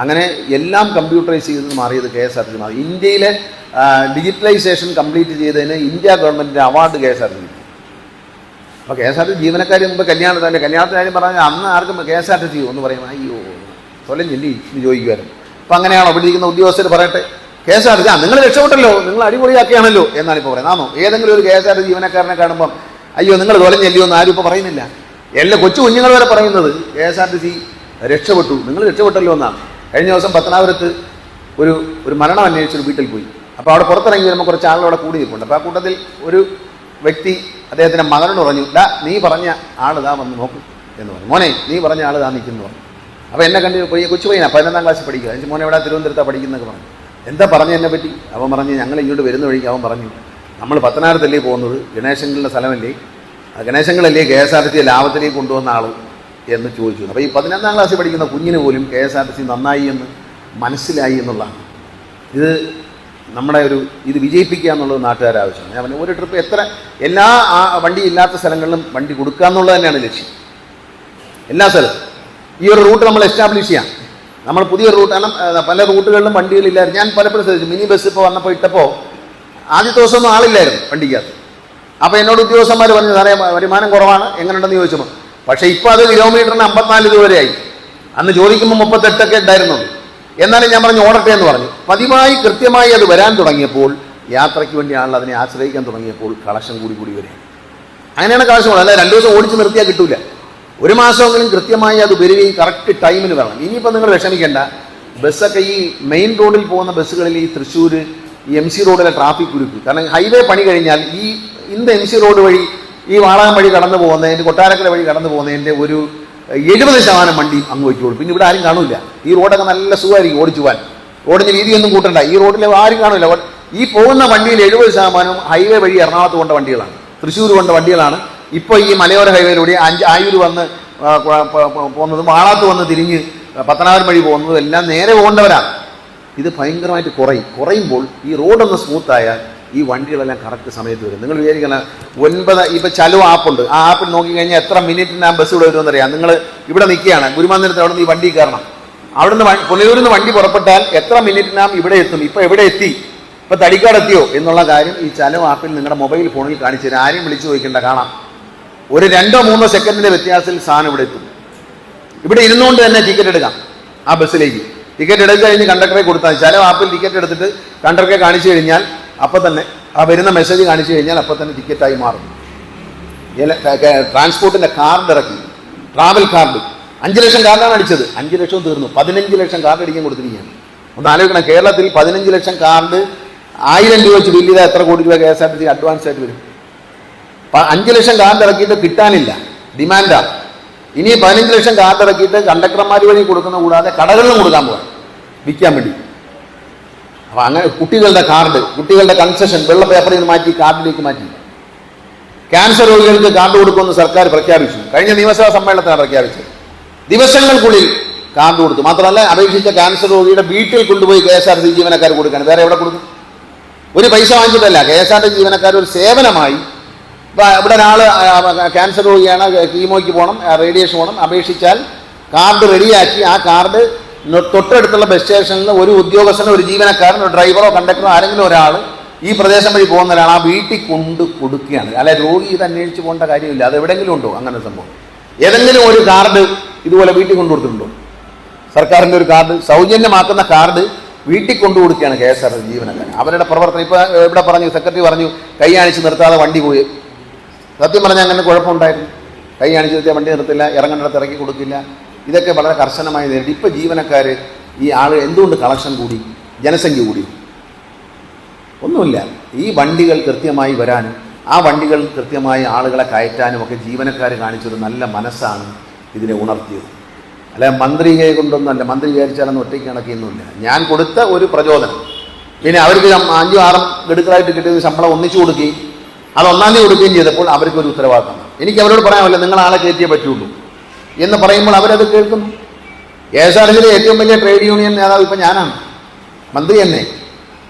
അങ്ങനെ എല്ലാം കമ്പ്യൂട്ടറൈസ് ചെയ്ത് മാറിയത് K S R T C മാറി. ഇന്ത്യയിലെ ഡിജിറ്റലൈസേഷൻ കംപ്ലീറ്റ് ചെയ്തതിന് ഇന്ത്യ ഗവൺമെന്റിന്റെ award K S R T C അപ്പോൾ കെ എസ് ആർ ടി ജീവനക്കാർ മുമ്പ് കല്യാണത്തിന്റെ കല്യാണത്തിന് കാര്യം പറഞ്ഞാൽ അന്ന് ആർക്കും K S R T C എന്ന് പറയും അയ്യോ തൊലഞ്ഞില്ലേ എന്ന് ചോദിക്കുമായിരുന്നു അപ്പം അങ്ങനെയാണോ ഇവിടെ ഇരിക്കുന്ന ഉദ്യോഗസ്ഥർ പറയട്ടെ K S R T C നിങ്ങൾ രക്ഷപ്പെട്ടല്ലോ നിങ്ങൾ അടിപൊളിയാക്കിയാണല്ലോ എന്നാണ് ഇപ്പോൾ പറയുന്നത്. ആണോ ഏതെങ്കിലും ഒരു കെ എസ് ആർ ടി ജീവനക്കാരനെ കാണുമ്പം അയ്യോ നിങ്ങൾ തൊലഞ്ഞല്ലോ എന്ന് ആരും ഇപ്പോൾ പറയുന്നില്ല. എല്ലാ കൊച്ചു കുഞ്ഞുങ്ങൾ വരെ പറയുന്നത് K S R T C രക്ഷപ്പെട്ടു നിങ്ങൾ രക്ഷപ്പെട്ടല്ലോ എന്നാണ്. കഴിഞ്ഞ ദിവസം പത്തനാപുരത്ത് ഒരു ഒരു മരണം അന്വേഷിച്ചൊരു വീട്ടിൽ പോയി. അപ്പോൾ അവിടെ പുറത്തിറങ്ങി വരുമ്പോൾ കുറച്ച് ആളുകൾ അവിടെ കൂടി നിൽപ്പുണ്ട്. അപ്പോൾ ആ കൂട്ടത്തിൽ ഒരു വ്യക്തി അദ്ദേഹത്തിന്റെ മകനോട് പറഞ്ഞു ഡാ നീ പറഞ്ഞ ആൾ ഇതാ വന്ന് നോക്കും എന്ന് പറഞ്ഞു. മോനെ നീ പറഞ്ഞ ആൾ ഇതാ നിൽക്കുന്നു പറഞ്ഞു. അപ്പോൾ എന്നെ കണ്ട് പോയി കൊച്ചു പയ്യനാ പതിനൊന്നാം ക്ലാസ്സിൽ പഠിക്കുക. എന്നിട്ട് മോനെ ഇവിടെ തിരുവനന്തപുരത്താണ് പഠിക്കുന്നതൊക്കെ പറഞ്ഞു. എന്താ പറഞ്ഞു എന്നെ പറ്റി? അവൻ പറഞ്ഞ് ഞങ്ങൾ ഇങ്ങോട്ട് വരുന്ന വഴിക്ക് അവൻ പറഞ്ഞു നമ്മൾ പത്തനാപുരത്തല്ലേ പോകുന്നത്? ഗണേശങ്ങളുടെ സ്ഥലമല്ലേ? ഗണേശങ്ങളല്ലേ കെ എസ് ആർ ടി ലാഭത്തിലേക്ക് കൊണ്ടുവന്ന ആൾ എന്ന് ചോദിച്ചു. അപ്പോൾ ഈ പതിനൊന്നാം ക്ലാസ്സിൽ പഠിക്കുന്ന കുഞ്ഞിന് പോലും K S R T C നന്നായി എന്ന് മനസ്സിലായി എന്നുള്ളതാണ്. ഇത് നമ്മുടെ ഒരു ഇത് വിജയിപ്പിക്കുക എന്നുള്ളത് നാട്ടുകാർ ആവശ്യമാണ് ഞാൻ ഒരു ട്രിപ്പ് എത്ര എല്ലാ ആ വണ്ടി ഇല്ലാത്ത സ്ഥലങ്ങളിലും വണ്ടി കൊടുക്കുക എന്നുള്ളത് തന്നെയാണ് ലക്ഷ്യം. എല്ലാ സ്ഥലത്തും. ഈ ഒരു റൂട്ട് നമ്മൾ എസ്റ്റാബ്ലിഷ് ചെയ്യാം. നമ്മൾ പുതിയ റൂട്ട് കാരണം പല റൂട്ടുകളിലും വണ്ടികളില്ലായിരുന്നു. ഞാൻ പലപ്പോഴും ശ്രദ്ധിച്ചു മിനി ബസ് ഇപ്പോൾ വന്നപ്പോൾ ഇട്ടപ്പോൾ ആദ്യത്തെ ദിവസമൊന്നും ആളില്ലായിരുന്നു വണ്ടിക്കകത്ത്. അപ്പോൾ എന്നോട് ഉദ്യോഗസ്ഥന്മാർ പറഞ്ഞു സാറേ വരുമാനം കുറവാണ് എങ്ങനെയുണ്ടെന്ന് ചോദിച്ചപ്പോൾ പക്ഷേ ഇപ്പോൾ അത് കിലോമീറ്ററിന് അമ്പത്തിനാല് രൂപ വരെയായി അന്ന് ചോദിക്കുമ്പോൾ മുപ്പത്തെട്ടൊക്കെ ഉണ്ടായിരുന്നു. എന്നാലും ഞാൻ പറഞ്ഞു ഓടട്ടെ എന്ന് പറഞ്ഞു. പതിവായി കൃത്യമായി അത് വരാൻ തുടങ്ങിയപ്പോൾ യാത്രയ്ക്ക് വേണ്ടി ആളുകൾ അതിനെ ആശ്രയിക്കാൻ തുടങ്ങിയപ്പോൾ കളക്ഷൻ കൂടി കൂടി വരിക അങ്ങനെയാണ് കളക്ഷൻ അല്ല രണ്ടു ദിവസം ഓടിച്ച് നിർത്തിയാൽ കിട്ടൂല. ഒരു മാസമെങ്കിലും കൃത്യമായി അത് വരികയും കറക്റ്റ് ടൈമിന് വരണം ഇനിയിപ്പോൾ നിങ്ങൾ വിഷമിക്കേണ്ട. ബസ്സൊക്കെ ഈ മെയിൻ റോഡിൽ പോകുന്ന ബസ്സുകളിൽ ഈ തൃശ്ശൂർ ഈ എം സി റോഡിലെ ട്രാഫിക് കുരുക്ക് കാരണം ഹൈവേ പണി കഴിഞ്ഞാൽ ഈ ഇന്ന് എം സി റോഡ് വഴി ഈ വാളാൻ വഴി കടന്നു പോകുന്നതിന്റെ കൊട്ടാരക്കര വഴി കടന്നു പോകുന്നതിന്റെ ഒരു എഴുപത് ശതമാനം വണ്ടി അങ്ങ് വയ്ക്കുള്ളൂ. പിന്നെ ഇവിടെ ആരും കാണില്ല ഈ റോഡൊക്കെ നല്ല സുഖമായിരിക്കും ഓടിച്ചു പോകാൻ റോഡിന്റെ വീതിയൊന്നും കൂട്ടണ്ട. ഈ റോഡിൽ ആരും കാണില്ല ഈ പോകുന്ന വണ്ടിയിൽ എഴുപത് ശതമാനം ഹൈവേ വഴി എറണാകുളത്ത് കൊണ്ട വണ്ടികളാണ്. തൃശ്ശൂർ കൊണ്ട വണ്ടികളാണ്. ഇപ്പോൾ ഈ മലയോര ഹൈവേയിലൂടെ അഞ്ച് ആയൂർ വന്ന് പോകുന്നതും വാളാത്ത് വന്ന് തിരിഞ്ഞ് പത്തനാപുരം വഴി പോകുന്നതും എല്ലാം നേരെ പോകേണ്ടവരാണ്. ഇത് ഭയങ്കരമായിട്ട് കുറയും. കുറയുമ്പോൾ ഈ റോഡൊന്ന് സ്മൂത്തായാൽ ഈ വണ്ടികളെല്ലാം കറക്റ്റ് സമയത്ത് വരും. നിങ്ങൾ വിചാരിക്കണം ഒൻപത് ഇപ്പം ചലു ആപ്പുണ്ട് ആ ആപ്പിൽ നോക്കിക്കഴിഞ്ഞാൽ എത്ര മിനിറ്റിന് ആ ബസ് ഇവിടെ വരുമെന്ന് അറിയാം. നിങ്ങൾ ഇവിടെ നിൽക്കുകയാണ്. ഗുരുമാന്തിരത്ത് അവിടെ നിന്ന് ഈ വണ്ടി കയറണം. അവിടെ നിന്ന് പുനലൂരിൽ നിന്ന് വണ്ടി പുറപ്പെട്ടാൽ എത്ര മിനിറ്റിനാം ഇവിടെ എത്തും? ഇപ്പോൾ എവിടെ എത്തി? ഇപ്പൊ തടിക്കാട് എത്തിയോ? എന്നുള്ള കാര്യം ഈ ചലോ ആപ്പിൽ നിങ്ങളുടെ മൊബൈൽ ഫോണിൽ കാണിച്ചു തരാം. ആരെയും വിളിച്ചു ചോദിക്കേണ്ട കാണാം. ഒരു രണ്ടോ മൂന്നോ സെക്കൻഡിന്റെ വ്യത്യാസത്തിൽ സാധനം ഇവിടെ എത്തും. ഇവിടെ ഇരുന്നുകൊണ്ട് തന്നെ ടിക്കറ്റ് എടുക്കാം ആ ബസ്സിലേക്ക് ടിക്കറ്റ് എടുത്ത് കഴിഞ്ഞ് കണ്ടക്ടറെ കൊടുത്താൽ ചില ആപ്പിൽ ടിക്കറ്റ് എടുത്തിട്ട് കണ്ടക്ടറെ കാണിച്ചു കഴിഞ്ഞാൽ അപ്പം തന്നെ ആ വരുന്ന മെസ്സേജ് കാണിച്ചു കഴിഞ്ഞാൽ അപ്പം തന്നെ ടിക്കറ്റായി മാറും. ട്രാൻസ്പോർട്ടിന്റെ കാർഡ് ഇറക്കി. ട്രാവൽ കാർഡ് അഞ്ച് ലക്ഷം കാർഡാണ് അടിച്ചത്. അഞ്ച് ലക്ഷം തീർന്നു. പതിനഞ്ച് ലക്ഷം കാർഡ് അടിക്കാൻ കൊടുത്തിരിക്കുകയാണ്. ഒന്ന് ആലോചിക്കണം. കേരളത്തിൽ പതിനഞ്ച് ലക്ഷം കാർഡ് ആയിരം രൂപ വെച്ച് ബില്ല് ചെയ്താൽ എത്ര കോടി രൂപ K S R T C advance ആയിട്ട് വരും? അഞ്ച് ലക്ഷം കാർഡ് ഇറക്കിയിട്ട് കിട്ടാനില്ല. ഡിമാൻഡാണ് ഇനി പതിനഞ്ച് ലക്ഷം കാർഡ് ഇറക്കിയിട്ട് കണ്ടക്ടർമാർ വഴി കൊടുക്കുന്ന കൂടാതെ കടകളിലും കൊടുക്കാൻ പോകാം വിൽക്കാൻ വേണ്ടി. അപ്പൊ അങ്ങനെ കുട്ടികളുടെ കാർഡ് കുട്ടികളുടെ കൺസെഷൻ വെള്ള പേപ്പറിൽ നിന്ന് മാറ്റി കാർഡിലേക്ക് മാറ്റി. ക്യാൻസർ രോഗികൾക്ക് കാർഡ് കൊടുക്കുമെന്ന് സർക്കാർ പ്രഖ്യാപിച്ചു. കഴിഞ്ഞ നിയമസഭാ സമ്മേളനത്തിലാണ് പ്രഖ്യാപിച്ചത്. ദിവസങ്ങൾക്കുള്ളിൽ കാർഡ് കൊടുത്തു. മാത്രമല്ല അപേക്ഷിച്ച ക്യാൻസർ രോഗിയുടെ വീട്ടിൽ കൊണ്ടുപോയി കെ എസ് ആർ ടി ജീവനക്കാർ കൊടുക്കാൻ. വേറെ എവിടെ കൊടുക്കും? ഒരു പൈസ വാങ്ങിച്ചിട്ടല്ല. കെ എസ് ആർ ടി ജീവനക്കാർ ഒരു സേവനമായി ഇപ്പൊ ഇവിടെ ഒരാൾ ക്യാൻസർ രോഗിയാണ് കീമോയ്ക്ക് പോകണം റേഡിയേഷൻ പോകണം. അപേക്ഷിച്ചാൽ കാർഡ് റെഡിയാക്കി ആ കാർഡ് തൊട്ടടുത്തുള്ള ബസ് സ്റ്റേഷനിൽ ഒരു ഉദ്യോഗസ്ഥനോ ഒരു ജീവനക്കാരൻ ഒരു ഡ്രൈവറോ കണ്ടക്ടറോ ആരെങ്കിലും ഒരാൾ ഈ പ്രദേശം വഴി പോകുന്ന ആ വീട്ടിൽ കൊണ്ട് കൊടുക്കുകയാണ്. അല്ലെ രോഗി ഇത് അന്വേഷിച്ച് പോകേണ്ട കാര്യമില്ല. അത് എവിടെയെങ്കിലും ഉണ്ടോ അങ്ങനെ സംഭവം. ഏതെങ്കിലും ഒരു കാർഡ് ഇതുപോലെ വീട്ടിൽ കൊണ്ടു കൊടുത്തിട്ടുണ്ടോ? സർക്കാരിന്റെ ഒരു കാർഡ് സൗജന്യമാക്കുന്ന കാർഡ് വീട്ടിൽ കൊണ്ടു കൊടുക്കുകയാണ് കെ എസ് ആർ ജീവനക്കാരൻ. അവരുടെ പ്രവർത്തനം ഇപ്പോൾ ഇവിടെ പറഞ്ഞു സെക്രട്ടറി പറഞ്ഞു കൈ കാണിച്ച് നിർത്താതെ വണ്ടി പോയി. സത്യം പറഞ്ഞാൽ അങ്ങനെ കുഴപ്പമുണ്ടായിരുന്നു. കൈ കാണിച്ച് നിർത്തിയാൽ വണ്ടി നിർത്തില്ല ഇറങ്ങേണ്ടിടത്ത് ഇറക്കി കൊടുക്കില്ല. ഇതൊക്കെ വളരെ കർശനമായി നേരിട്ട്. ഇപ്പം ജീവനക്കാർ ഈ ആൾ എന്തുകൊണ്ട് കളക്ഷൻ കൂടി? ജനസംഖ്യ കൂടി. ഒന്നുമില്ല. ഈ വണ്ടികൾ കൃത്യമായി വരാനും ആ വണ്ടികൾ കൃത്യമായി ആളുകളെ കയറ്റാനും ഒക്കെ ജീവനക്കാർ കാണിച്ചൊരു നല്ല മനസ്സാണ് ഇതിനെ ഉണർത്തിയത്. അല്ല മന്ത്രിയെ കൊണ്ടൊന്നുമല്ല മന്ത്രി വിചാരിച്ചാലൊന്നും ഒറ്റയ്ക്ക് കണക്കിയൊന്നുമില്ല ഞാൻ കൊടുത്ത ഒരു പ്രചോദനം. പിന്നെ അവർക്ക് അഞ്ചു ആറും ഗഡുക്കളായിട്ട് കിട്ടിയത് ശമ്പളം ഒന്നിച്ചു കൊടുക്കുകയും അത് ഒന്നാം തീയതി കൊടുക്കുകയും ചെയ്തപ്പോൾ അവർക്കൊരു ഉത്തരവാദിത്തം. എനിക്ക് അവരോട് പറയാമല്ലോ നിങ്ങൾ ആളെ കയറ്റിയേ പറ്റുള്ളൂ. എന്ന് പറയുമ്പോൾ അവരത് കേൾക്കുന്നു. കെ എസ് ആർ ഏറ്റവും വലിയ ട്രേഡ് യൂണിയൻ നേതാവ് ഇപ്പം ഞാനാണ്. മന്ത്രി തന്നെ.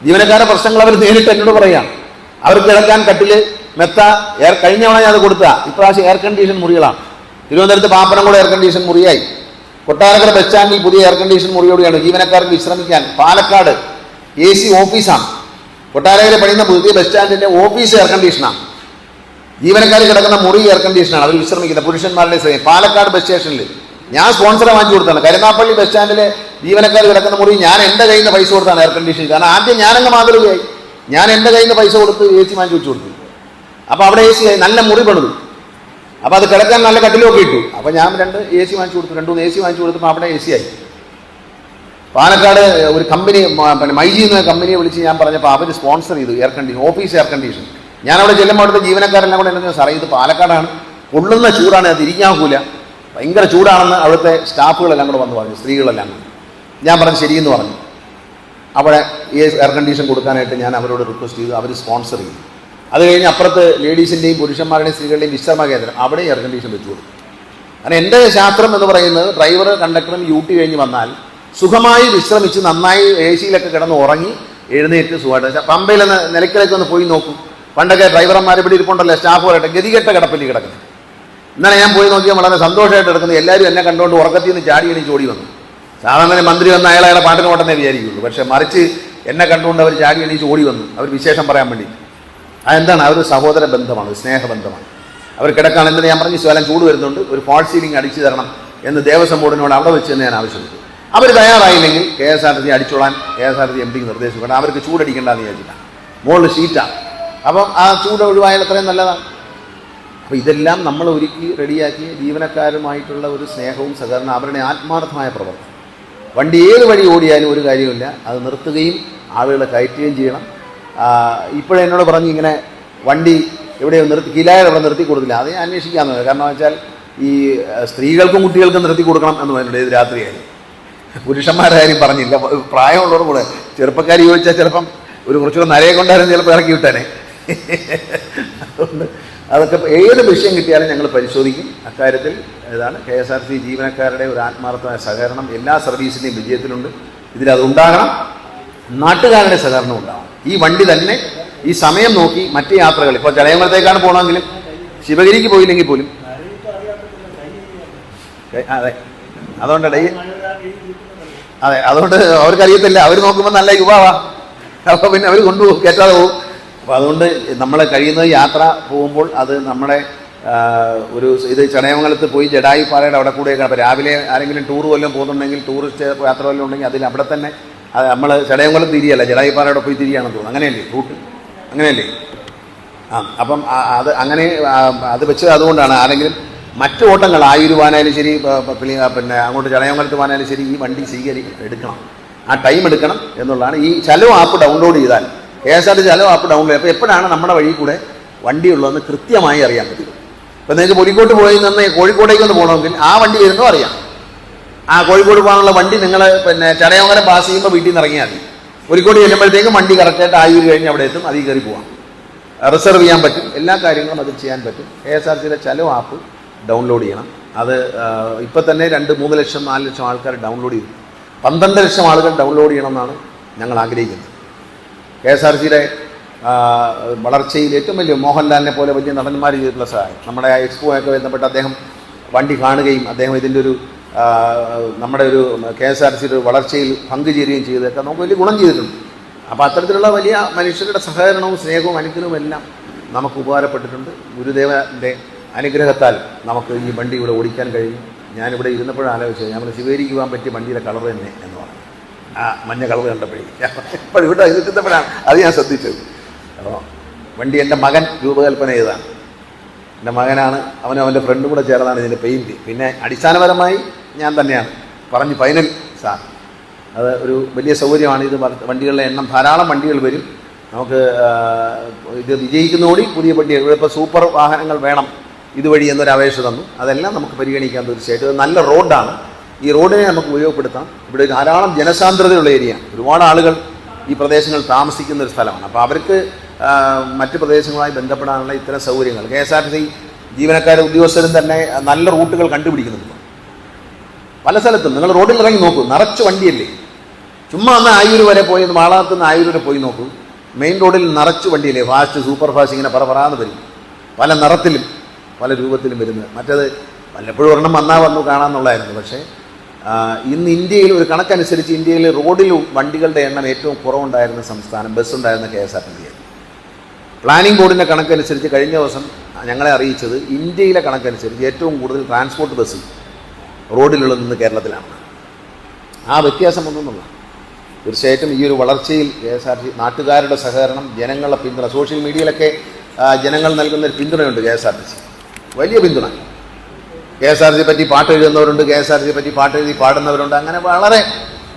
ജീവനക്കാരുടെ പ്രശ്നങ്ങൾ അവർ നേരിട്ട് എന്നോട് പറയാം. അവർക്ക് കിടക്കാൻ കട്ടിൽ മെത്ത എയർ കഴിഞ്ഞ തവണ ഞാൻ അത് കൊടുത്ത. ഇപ്രാവശ്യം എയർ കണ്ടീഷൻ മുറികളാണ്. തിരുവനന്തപുരത്ത് പാപ്പനംകുളം എയർ കണ്ടീഷൻ മുറിയായി. കൊട്ടാരക്കര ബസ് സ്റ്റാൻഡിൽ പുതിയ എയർ കണ്ടീഷൻ മുറിയോടെയാണ് ജീവനക്കാർക്ക് വിശ്രമിക്കാൻ. പാലക്കാട് എ സി ഓഫീസാണ് കൊട്ടാരക്കര പണിയുന്ന പുതിയ ബസ് സ്റ്റാൻഡിന്റെ ഓഫീസ് എയർ കണ്ടീഷനാണ് ജീവനക്കാർ കിടക്കുന്ന മുറി എയർ കണ്ടീഷനാണ് അവർ വിശ്രമിക്കുന്നത് പുരുഷന്മാരുടെ ശ്രമം പാലക്കാട് ബസ് സ്റ്റേഷനിൽ ഞാൻ സ്പോൺസറെ വാങ്ങിച്ചു കൊടുത്താണ് കരുനാപ്പള്ളി ബസ് സ്റ്റാൻഡിലെ ജീവനക്കാർ കിടക്കുന്ന മുറി ഞാൻ എന്റെ കയ്യിൽ നിന്ന് പൈസ കൊടുത്താണ് എയർ കണ്ടീഷൻ കാരണം ആദ്യം ഞാനങ്ങ് മാതൃകയായി. ഞാൻ എന്റെ കയ്യിൽ നിന്ന് പൈസ കൊടുത്ത് എ സി വാങ്ങിച്ചു കൊടുത്തു. അപ്പോൾ അവിടെ എ സി ആയി. നല്ല മുറി പണിതു. അപ്പോൾ അത് കിടക്കാൻ നല്ല കട്ടിലൊക്കെ ഇട്ടു. അപ്പോൾ ഞാൻ രണ്ട് എ സി വാങ്ങിച്ചു കൊടുത്തു. രണ്ട് മൂന്ന് എ സി വാങ്ങിച്ചു കൊടുത്തപ്പോൾ അവിടെ എ സി ആയി. പാലക്കാട് ഒരു കമ്പനി പിന്നെ മൈജി എന്ന കമ്പനിയെ വിളിച്ച് ഞാൻ പറഞ്ഞപ്പോൾ അവർ സ്പോൺസർ ചെയ്തു. Air condition office air condition ഞാൻ അവിടെ ചെല്ലുമ്പോൾ അവിടുത്തെ ജീവനക്കാരെല്ലാം കൂടെ എന്നെ സാറേ ഇത് പാലക്കാടാണ്. കൊള്ളുന്ന ചൂടാണ് അത് ഇരിക്കാക്കൂല ഭയങ്കര ചൂടാണെന്ന് അവിടുത്തെ സ്റ്റാഫുകളെല്ലാം കൂടെ വന്ന് പറഞ്ഞു സ്ത്രീകളെല്ലാം കൂടെ. ഞാൻ പറഞ്ഞു ശരിയെന്ന് പറഞ്ഞു. അവിടെ ഈ എയർ കണ്ടീഷൻ കൊടുക്കാനായിട്ട് ഞാൻ അവരോട് റിക്വസ്റ്റ് ചെയ്തു അവർ സ്പോൺസർ ചെയ്തു. അത് കഴിഞ്ഞ് അപ്പുറത്ത് ലേഡീസിന്റെയും പുരുഷന്മാരുടെയും സ്ത്രീകളുടെയും വിശ്രമ കേന്ദ്രം അവിടെ എയർ കണ്ടീഷൻ വെച്ചു കൊടുക്കും കാരണം എന്റെ ശാസ്ത്രം എന്ന് പറയുന്നത് ഡ്രൈവർ കണ്ടക്ടറും യൂട്ടി കഴിഞ്ഞ് വന്നാൽ സുഖമായി വിശ്രമിച്ച് നന്നായി എ സിയിലൊക്കെ കിടന്ന് ഉറങ്ങി എഴുന്നേറ്റ് സുഖമായിട്ട്. പമ്പയിൽ ഒന്ന് നിലയ്ക്കലേക്ക് ഒന്ന് പോയി നോക്കും. പണ്ടൊക്കെ ഡ്രൈവർമാർ ഇവിടെ ഇരിപ്പുണ്ടല്ലോ സ്റ്റാഫ് പറയട്ടെ ഗതികെട്ട കിടപ്പല്ലി കിടക്കുന്നത് ഇന്നലെ ഞാൻ പോയി നോക്കിയാൽ വളരെ സന്തോഷമായിട്ട് എടുക്കുന്നത് എല്ലാവരും എന്നെ കണ്ടുകൊണ്ട് ഉറക്കത്തിൽ നിന്ന് ചാടി എണീച്ച് ഓടി വന്നു. സാധാരണ മന്ത്രി വന്ന അയാൾ അയാളെ പാട്ടിന് പോട്ടെന്നേ വിചാരിക്കുള്ളൂ. പക്ഷേ മറിച്ച് എന്നെ കണ്ടുകൊണ്ട് അവർ ചാടി എണീച്ച് ഓടി വന്നു. അവർ വിശേഷം പറയാൻ വേണ്ടി. അതെന്താണ്? അവർ സഹോദര ബന്ധമാണ് സ്നേഹബന്ധമാണ് അവർ കിടക്കാൻ എന്തിനാ ഞാൻ പറഞ്ഞു സ്വലം ചൂട് വരുന്നുണ്ട്. ഒരു ഫോൾ സീലിംഗ് അടിച്ചു തരണം എന്ന് ദേവസ്വം ബോർഡിനോട് അവിടെ വെച്ച് തന്നെ ഞാൻ ആവശ്യപ്പെട്ടു. അവർ തയ്യാറായില്ലെങ്കിൽ K S R T C അടിച്ചോളാൻ K S R T C M ഡിക്ക് നിർദ്ദേശം കാരണം അവർക്ക് ചൂടടിക്കേണ്ടെന്ന് വിചാരിച്ചിട്ടാണ്. മുകളിൽ ഷീറ്റാണ് അപ്പം ആ ചൂട് ഒഴിവായാൽ അത്രയും നല്ലതാണ്. അപ്പോൾ ഇതെല്ലാം നമ്മൾ ഒരുക്കി റെഡിയാക്കി ജീവനക്കാരുമായിട്ടുള്ള ഒരു സ്നേഹവും സഹകരണം അവരുടെ ആത്മാർത്ഥമായ പ്രവർത്തനം. വണ്ടി ഏത് വഴി ഓടിയാലും ഒരു കാര്യമില്ല അത് നിർത്തുകയും ആളുകളെ കയറ്റുകയും ചെയ്യണം. ഇപ്പോഴെ എന്നോട് പറഞ്ഞു ഇങ്ങനെ വണ്ടി എവിടെയോ നിർത്തി കിലായ അവിടെ നിർത്തി കൊടുത്തില്ല. അത് ഞാൻ അന്വേഷിക്കാമെന്ന് കാരണം വെച്ചാൽ ഈ സ്ത്രീകൾക്കും കുട്ടികൾക്കും നിർത്തി കൊടുക്കണം എന്ന് പറഞ്ഞിട്ടുണ്ട് ഏത് രാത്രിയായി പുരുഷന്മാരുടെ കാര്യം പറഞ്ഞില്ല. പ്രായമുള്ളവർ കൂടെ ചെറുപ്പക്കാർ ചോദിച്ചാൽ ചിലപ്പം ഒരു കുറച്ചുകൂടെ നരയെ കൊണ്ടായിരുന്നു ചിലപ്പോൾ ഇറക്കി വിട്ടാനെ. അതുകൊണ്ട് അതൊക്കെ ഏത് വിഷയം കിട്ടിയാലും ഞങ്ങൾ പരിശോധിക്കും. അക്കാര്യത്തിൽ ഇതാണ് കെ എസ് ആർ സി ജീവനക്കാരുടെ ഒരു ആത്മാർത്ഥമായ സഹകരണം. എല്ലാ സർവീസിന്റെയും വിജയത്തിലുണ്ട്. ഇതിലത് ഉണ്ടാകണം. നാട്ടുകാരുടെ സഹകരണം ഉണ്ടാവണം ഈ വണ്ടി തന്നെ ഈ സമയം നോക്കി മറ്റു യാത്രകൾ. ഇപ്പോൾ ചടയമംഗലത്തേക്കാണ് പോകണമെങ്കിലും ശിവഗിരിക്ക് പോയില്ലെങ്കിൽ പോലും. അതെ. അതുകൊണ്ട് ഡേ അതെ അതുകൊണ്ട് അവർക്കറിയത്തില്ല. അവർ നോക്കുമ്പോൾ നല്ല യുവാവാ. അപ്പോൾ പിന്നെ അവർ കൊണ്ടുപോകും. കയറ്റാതെ പോകും. അപ്പോൾ അതുകൊണ്ട് നമ്മളെ കഴിയുന്നത് യാത്ര പോകുമ്പോൾ അത് നമ്മുടെ ഒരു ഇത് ചടയമംഗലത്ത് പോയി ജഡായി പാറയുടെ അവിടെ കൂടെയൊക്കെ അപ്പോൾ രാവിലെ ആരെങ്കിലും ടൂർ വല്ലതും പോകുന്നുണ്ടെങ്കിൽ ടൂറിസ്റ്റ് യാത്ര വല്ലതും ഉണ്ടെങ്കിൽ അതിൽ അവിടെ തന്നെ നമ്മൾ ചടയമംഗലം തിരിയല്ല ജഡായി പാറയുടെ പോയി തിരിയാണെന്ന് തോന്നുന്നു. അങ്ങനെയല്ലേ? റൂട്ട് അങ്ങനെയല്ലേ? ആ അപ്പം അത് അങ്ങനെ അത് വെച്ചത് അതുകൊണ്ടാണ് ആരെങ്കിലും മറ്റു ഓട്ടങ്ങൾ ആയൂര് പോകാനായാലും ശരി പിന്നെ അങ്ങോട്ട് ചടയമംഗലത്ത് പോകാനായാലും ശരി ഈ വണ്ടി സ്വീകരി എടുക്കണം. ആ ടൈം എടുക്കണം എന്നുള്ളതാണ്. ഈ ചലോ ആപ്പ് ഡൗൺലോഡ് ചെയ്താൽ K S R T C hello app download അപ്പോൾ എപ്പോഴാണ് നമ്മുടെ വഴി കൂടെ വണ്ടി ഉള്ളതെന്ന് കൃത്യമായി അറിയാൻ പറ്റും. ഇപ്പം നിങ്ങൾക്ക് പൊലിക്കോട്ട് പോയി നിന്ന് കോഴിക്കോട്ടേക്ക് ഒന്ന് പോകണമെങ്കിൽ ആ വണ്ടി വരുന്നോ അറിയാം. ആ കോഴിക്കോട് പോകാനുള്ള വണ്ടി നിങ്ങൾ പിന്നെ ചടയമംഗലം പാസ് ചെയ്യുമ്പോൾ വീട്ടിൽ നിന്ന് ഇറങ്ങിയാൽ മതി. കോഴിക്കോട് ചെല്ലുമ്പോഴത്തേക്കും വണ്ടി കറക്റ്റായിട്ട് ആയൂർ കഴിഞ്ഞ് അവിടെ എത്തും അതിൽ കയറി പോകാം റിസർവ് ചെയ്യാൻ പറ്റും. എല്ലാ കാര്യങ്ങളും അത് ചെയ്യാൻ പറ്റും. കെ എസ് ആർ സിയുടെ ചലോ ആപ്പ് ഡൗൺലോഡ് ചെയ്യണം. അത് ഇപ്പം തന്നെ രണ്ട് മൂന്ന് ലക്ഷം നാല് ലക്ഷം ആൾക്കാർ ഡൗൺലോഡ് ചെയ്തു. പന്ത്രണ്ട് ലക്ഷം ആളുകൾ ഡൗൺലോഡ് ചെയ്യണമെന്നാണ് ഞങ്ങൾ ആഗ്രഹിക്കുന്നത്. കെ എസ് ആർ സിയുടെ വളർച്ചയിൽ ഏറ്റവും വലിയ മോഹൻലാലിനെ പോലെ വലിയ നടന്മാർ ചെയ്തിട്ടുള്ള സഹായം. നമ്മുടെ ആ എക്സ്പോ ഒക്കെ ബന്ധപ്പെട്ട് അദ്ദേഹം വണ്ടി കാണുകയും അദ്ദേഹം ഇതിന്റെ ഒരു നമ്മുടെ ഒരു കെ എസ് ആർ സിയുടെ വളർച്ചയിൽ പങ്കുചേരുകയും ചെയ്തതൊക്കെ നമുക്ക് വലിയ ഗുണം ചെയ്തിട്ടുണ്ട്. അപ്പോൾ അത്തരത്തിലുള്ള വലിയ മനുഷ്യരുടെ സഹകരണവും സ്നേഹവും അനുഗ്രഹവും എല്ലാം നമുക്ക് ഉപകാരപ്പെട്ടിട്ടുണ്ട്. ഗുരുദേവന്റെ അനുഗ്രഹത്താൽ നമുക്ക് ഈ വണ്ടി ഇവിടെ ഓടിക്കാൻ കഴിഞ്ഞു ഞാനിവിടെ ഇരുന്നപ്പോഴും ആലോചിച്ചത് നമ്മൾ ശിവേരിക്ക് പോകാൻ പറ്റിയ വണ്ടിയുടെ കളർ തന്നെ എന്ന് പറഞ്ഞു. ആ മഞ്ഞ കളർ കണ്ടപ്പോഴേ. ഇപ്പോൾ ഇവിടെ ഇരുന്നപ്പോഴാണ് അത് ഞാൻ ശ്രദ്ധിച്ചത്. അപ്പോൾ വണ്ടി എന്റെ മകൻ രൂപകൽപ്പന ചെയ്തതാണ്. എന്റെ മകനാണ് അവനും അവന്റെ ഫ്രണ്ടും കൂടെ ചേർന്നാണ് ഇതിന്റെ പെയിന്റ് പിന്നെ അടിസ്ഥാനപരമായി ഞാൻ തന്നെയാണ്. പറഞ്ഞു ഫൈനൽ സാർ അത് ഒരു വലിയ സൗകര്യമാണ് ഇത് വണ്ടികളുടെ എണ്ണം. ധാരാളം വണ്ടികൾ വരും. നമുക്ക് ഇത് വിജയിക്കുന്നതോടി പുതിയ വണ്ടി. ഇപ്പോൾ സൂപ്പർ വാഹനങ്ങൾ വേണം ഇതുവഴി എന്നൊരു അപേക്ഷ തന്നു. അതെല്ലാം നമുക്ക് പരിഗണിക്കാൻ തീർച്ചയായിട്ടും നല്ല റോഡാണ് ഈ റോഡിനെ നമുക്ക് ഉപയോഗപ്പെടുത്താം. ഇവിടെ ധാരാളം ജനസാന്ദ്രതയുള്ള ഏരിയ. ഒരുപാട് ആളുകൾ ഈ പ്രദേശങ്ങൾ താമസിക്കുന്ന ഒരു സ്ഥലമാണ്. അപ്പോൾ അവർക്ക് മറ്റ് പ്രദേശങ്ങളുമായി ബന്ധപ്പെടാനുള്ള ഇത്തരം സൗകര്യങ്ങൾ. K S R T C ജീവനക്കാരും ഉദ്യോഗസ്ഥരും തന്നെ നല്ല റൂട്ടുകൾ കണ്ടുപിടിക്കുന്നുണ്ട്. പല സ്ഥലത്തും നിങ്ങൾ റോഡിൽ ഇറങ്ങി നോക്കൂ. നിറച്ച് വണ്ടിയല്ലേ. ചുമ്മാ അന്ന് ആയൂർ വരെ പോയി മാളാത്ത് നിന്ന് ആയൂർ വരെ പോയി നോക്കൂ. മെയിൻ റോഡിൽ നിറച്ച് വണ്ടിയല്ലേ. ഫാസ്റ്റ് സൂപ്പർ ഫാസ്റ്റ് ഇങ്ങനെ പറ പറാന്ന് വരും. പല നിറത്തിലും പല രൂപത്തിലും വരുന്നത്. മറ്റത് വല്ലപ്പോഴും ഒരെണ്ണം വന്നാൽ വന്നു കാണാമെന്നുള്ളതായിരുന്നു പക്ഷേ ഇന്ന് ഇന്ത്യയിൽ ഒരു കണക്കനുസരിച്ച് ഇന്ത്യയിൽ റോഡിൽ വണ്ടികളുടെ എണ്ണം ഏറ്റവും കുറവുണ്ടായിരുന്ന സംസ്ഥാനം ബസ് ഉണ്ടായിരുന്ന K S R T C ആയിരുന്നു. പ്ലാനിംഗ് ബോർഡിന്റെ കണക്കനുസരിച്ച് കഴിഞ്ഞ ദിവസം ഞങ്ങളെ അറിയിച്ചത് ഇന്ത്യയിലെ കണക്കനുസരിച്ച് ഏറ്റവും കൂടുതൽ ട്രാൻസ്പോർട്ട് ബസ് റോഡിലുള്ളത് ഇന്ന് കേരളത്തിലാണ്. ആ വ്യത്യാസം ഒന്നുമില്ല തീർച്ചയായിട്ടും ഈ ഒരു വളർച്ചയിൽ കെ എസ് ആർ ടി നാട്ടുകാരുടെ സഹകരണം ജനങ്ങളുടെ പിന്തുണ സോഷ്യൽ മീഡിയയിലൊക്കെ ജനങ്ങൾ നൽകുന്ന ഒരു പിന്തുണയുണ്ട് K S R T C. വലിയ പിന്തുണ. കെ എസ് ആർ സി പറ്റി പാട്ട് എഴുതുന്നവരുണ്ട് കെ എസ് ആർ സി പറ്റി പാട്ട് എഴുതി പാടുന്നവരുണ്ട്. അങ്ങനെ വളരെ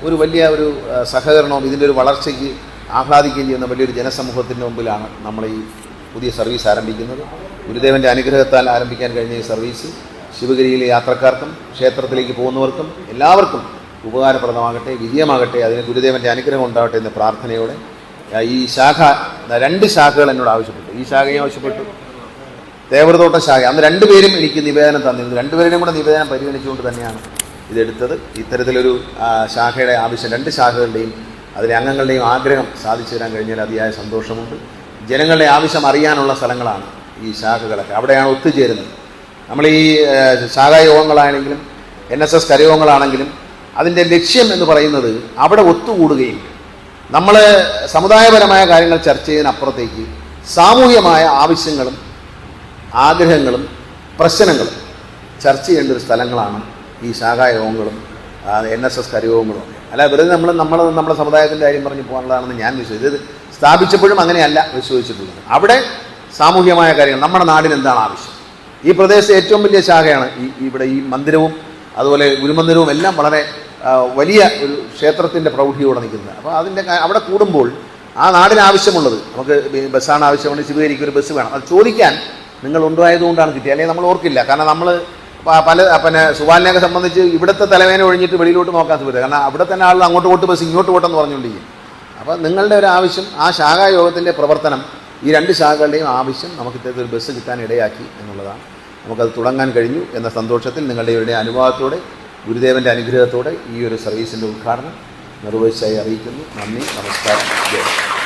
ഒരു വലിയ ഒരു സഹകരണവും ഇതിന്റെ ഒരു വളർച്ചയ്ക്ക് ആഹ്ലാദിക്കുകയും ചെയ്യുന്ന വലിയൊരു ജനസമൂഹത്തിന്റെ മുമ്പിലാണ് നമ്മൾ ഈ പുതിയ സർവീസ് ആരംഭിക്കുന്നത്. ഗുരുദേവന്റെ അനുഗ്രഹത്താൽ ആരംഭിക്കാൻ കഴിഞ്ഞ ഈ സർവീസ് ശിവഗിരിയിലെ യാത്രക്കാർക്കും ക്ഷേത്രത്തിലേക്ക് പോകുന്നവർക്കും എല്ലാവർക്കും ഉപകാരപ്രദമാകട്ടെ വിജയമാകട്ടെ. അതിന് ഗുരുദേവന്റെ അനുഗ്രഹം ഉണ്ടാകട്ടെ എന്ന പ്രാർത്ഥനയോടെ ഈ ശാഖ രണ്ട് ശാഖകൾ എന്നോട് ആവശ്യപ്പെട്ടു. ഈ ശാഖയും ആവശ്യപ്പെട്ടു. തേവൃതോട്ട ശാഖ അന്ന് രണ്ടുപേരും എനിക്ക് നിവേദനം തന്നിരുന്നു. രണ്ടുപേരുടെയും കൂടെ നിവേദനം പരിഗണിച്ചുകൊണ്ട് തന്നെയാണ് ഇതെടുത്തത് ഇത്തരത്തിലൊരു ശാഖയുടെ ആവശ്യം രണ്ട് ശാഖകളുടെയും അതിലെ അംഗങ്ങളുടെയും ആഗ്രഹം സാധിച്ചു തരാൻ കഴിഞ്ഞാൽ അതിയായ സന്തോഷമുണ്ട്. ജനങ്ങളുടെ ആവശ്യം അറിയാനുള്ള സ്ഥലങ്ങളാണ് ഈ ശാഖകളൊക്കെ. അവിടെയാണ് ഒത്തുചേരുന്നത്. നമ്മൾ ഈ ശാഖായോഗങ്ങളാണെങ്കിലും എൻ എസ് എസ് കരയോഗങ്ങളാണെങ്കിലും അതിന്റെ ലക്ഷ്യം എന്ന് പറയുന്നത് അവിടെ ഒത്തുകൂടുകയും നമ്മൾ സമുദായപരമായ കാര്യങ്ങൾ ചർച്ച ചെയ്യുന്നതിനപ്പുറത്തേക്ക് സാമൂഹ്യമായ ആവശ്യങ്ങളും ആഗ്രഹങ്ങളും പ്രശ്നങ്ങളും ചർച്ച ചെയ്യേണ്ട ഒരു സ്ഥലങ്ങളാണ് ഈ ശാഖായോഗങ്ങളും എൻ എസ് എസ് കരയോഗങ്ങളും അല്ല വെറുതെ നമ്മൾ നമ്മൾ നമ്മുടെ സമുദായത്തിന്റെ കാര്യം പറഞ്ഞ് പോകാനുള്ളതാണെന്ന് ഞാൻ വിശ്വസിച്ചത് സ്ഥാപിച്ചപ്പോഴും അങ്ങനെയല്ല വിശ്വസിച്ചിട്ടുള്ളത്. അവിടെ സാമൂഹ്യമായ കാര്യങ്ങൾ നമ്മുടെ നാടിന് എന്താണ് ആവശ്യം? ഈ പ്രദേശത്തെ ഏറ്റവും വലിയ ശാഖയാണ് ഈ ഇവിടെ ഈ മന്ദിരവും അതുപോലെ ഗുരുമന്ദിരവും എല്ലാം വളരെ വലിയ ഒരു ക്ഷേത്രത്തിന്റെ പ്രൗഢിയോടെ നിൽക്കുന്നത്. അപ്പോൾ അതിന്റെ അവിടെ കൂടുമ്പോൾ ആ നാടിന് ആവശ്യമുള്ളത് നമുക്ക് ബസ്സാണ് ആവശ്യമുണ്ട് ശിവഗിരിക്ക് ഒരു ബസ് വേണം. അത് ചോദിക്കാൻ നിങ്ങൾ ഉണ്ടായതുകൊണ്ടാണ് കിട്ടിയത്. അല്ലെങ്കിൽ നമ്മൾ ഓർക്കില്ല. കാരണം നമ്മൾ പല പിന്നെ സുവാലിനെയൊക്കെ സംബന്ധിച്ച് ഇവിടുത്തെ തലവേന ഒഴിഞ്ഞിട്ട് വെളിയിലോട്ട് നോക്കാൻ സുഖമില്ല കാരണം അവിടെ തന്നെ ആളുകൾ അങ്ങോട്ട് പോട്ട് ബസ് ഇങ്ങോട്ട് പോട്ടെന്ന് പറഞ്ഞുകൊണ്ടിരിക്കും. അപ്പോൾ നിങ്ങളുടെ ഒരു ആവശ്യം ആ ശാഖായോഗത്തിന്റെ പ്രവർത്തനം ഈ രണ്ട് ശാഖകളുടെയും ആവശ്യം നമുക്ക് ഇത്തരത്തിൽ ഒരു ബസ് കിട്ടാൻ ഇടയാക്കി എന്നുള്ളതാണ്. നമുക്കത് തുടങ്ങാൻ കഴിഞ്ഞു എന്ന സന്തോഷത്തിൽ നിങ്ങളുടെ അനുഭവത്തോടെ ഗുരുദേവന്റെ അനുഗ്രഹത്തോടെ ഈ ഒരു സർവീസിന്റെ ഉദ്ഘാടനം നിർവഹിച്ചായി അറിയിക്കുന്നു. നന്ദി നമസ്കാരം.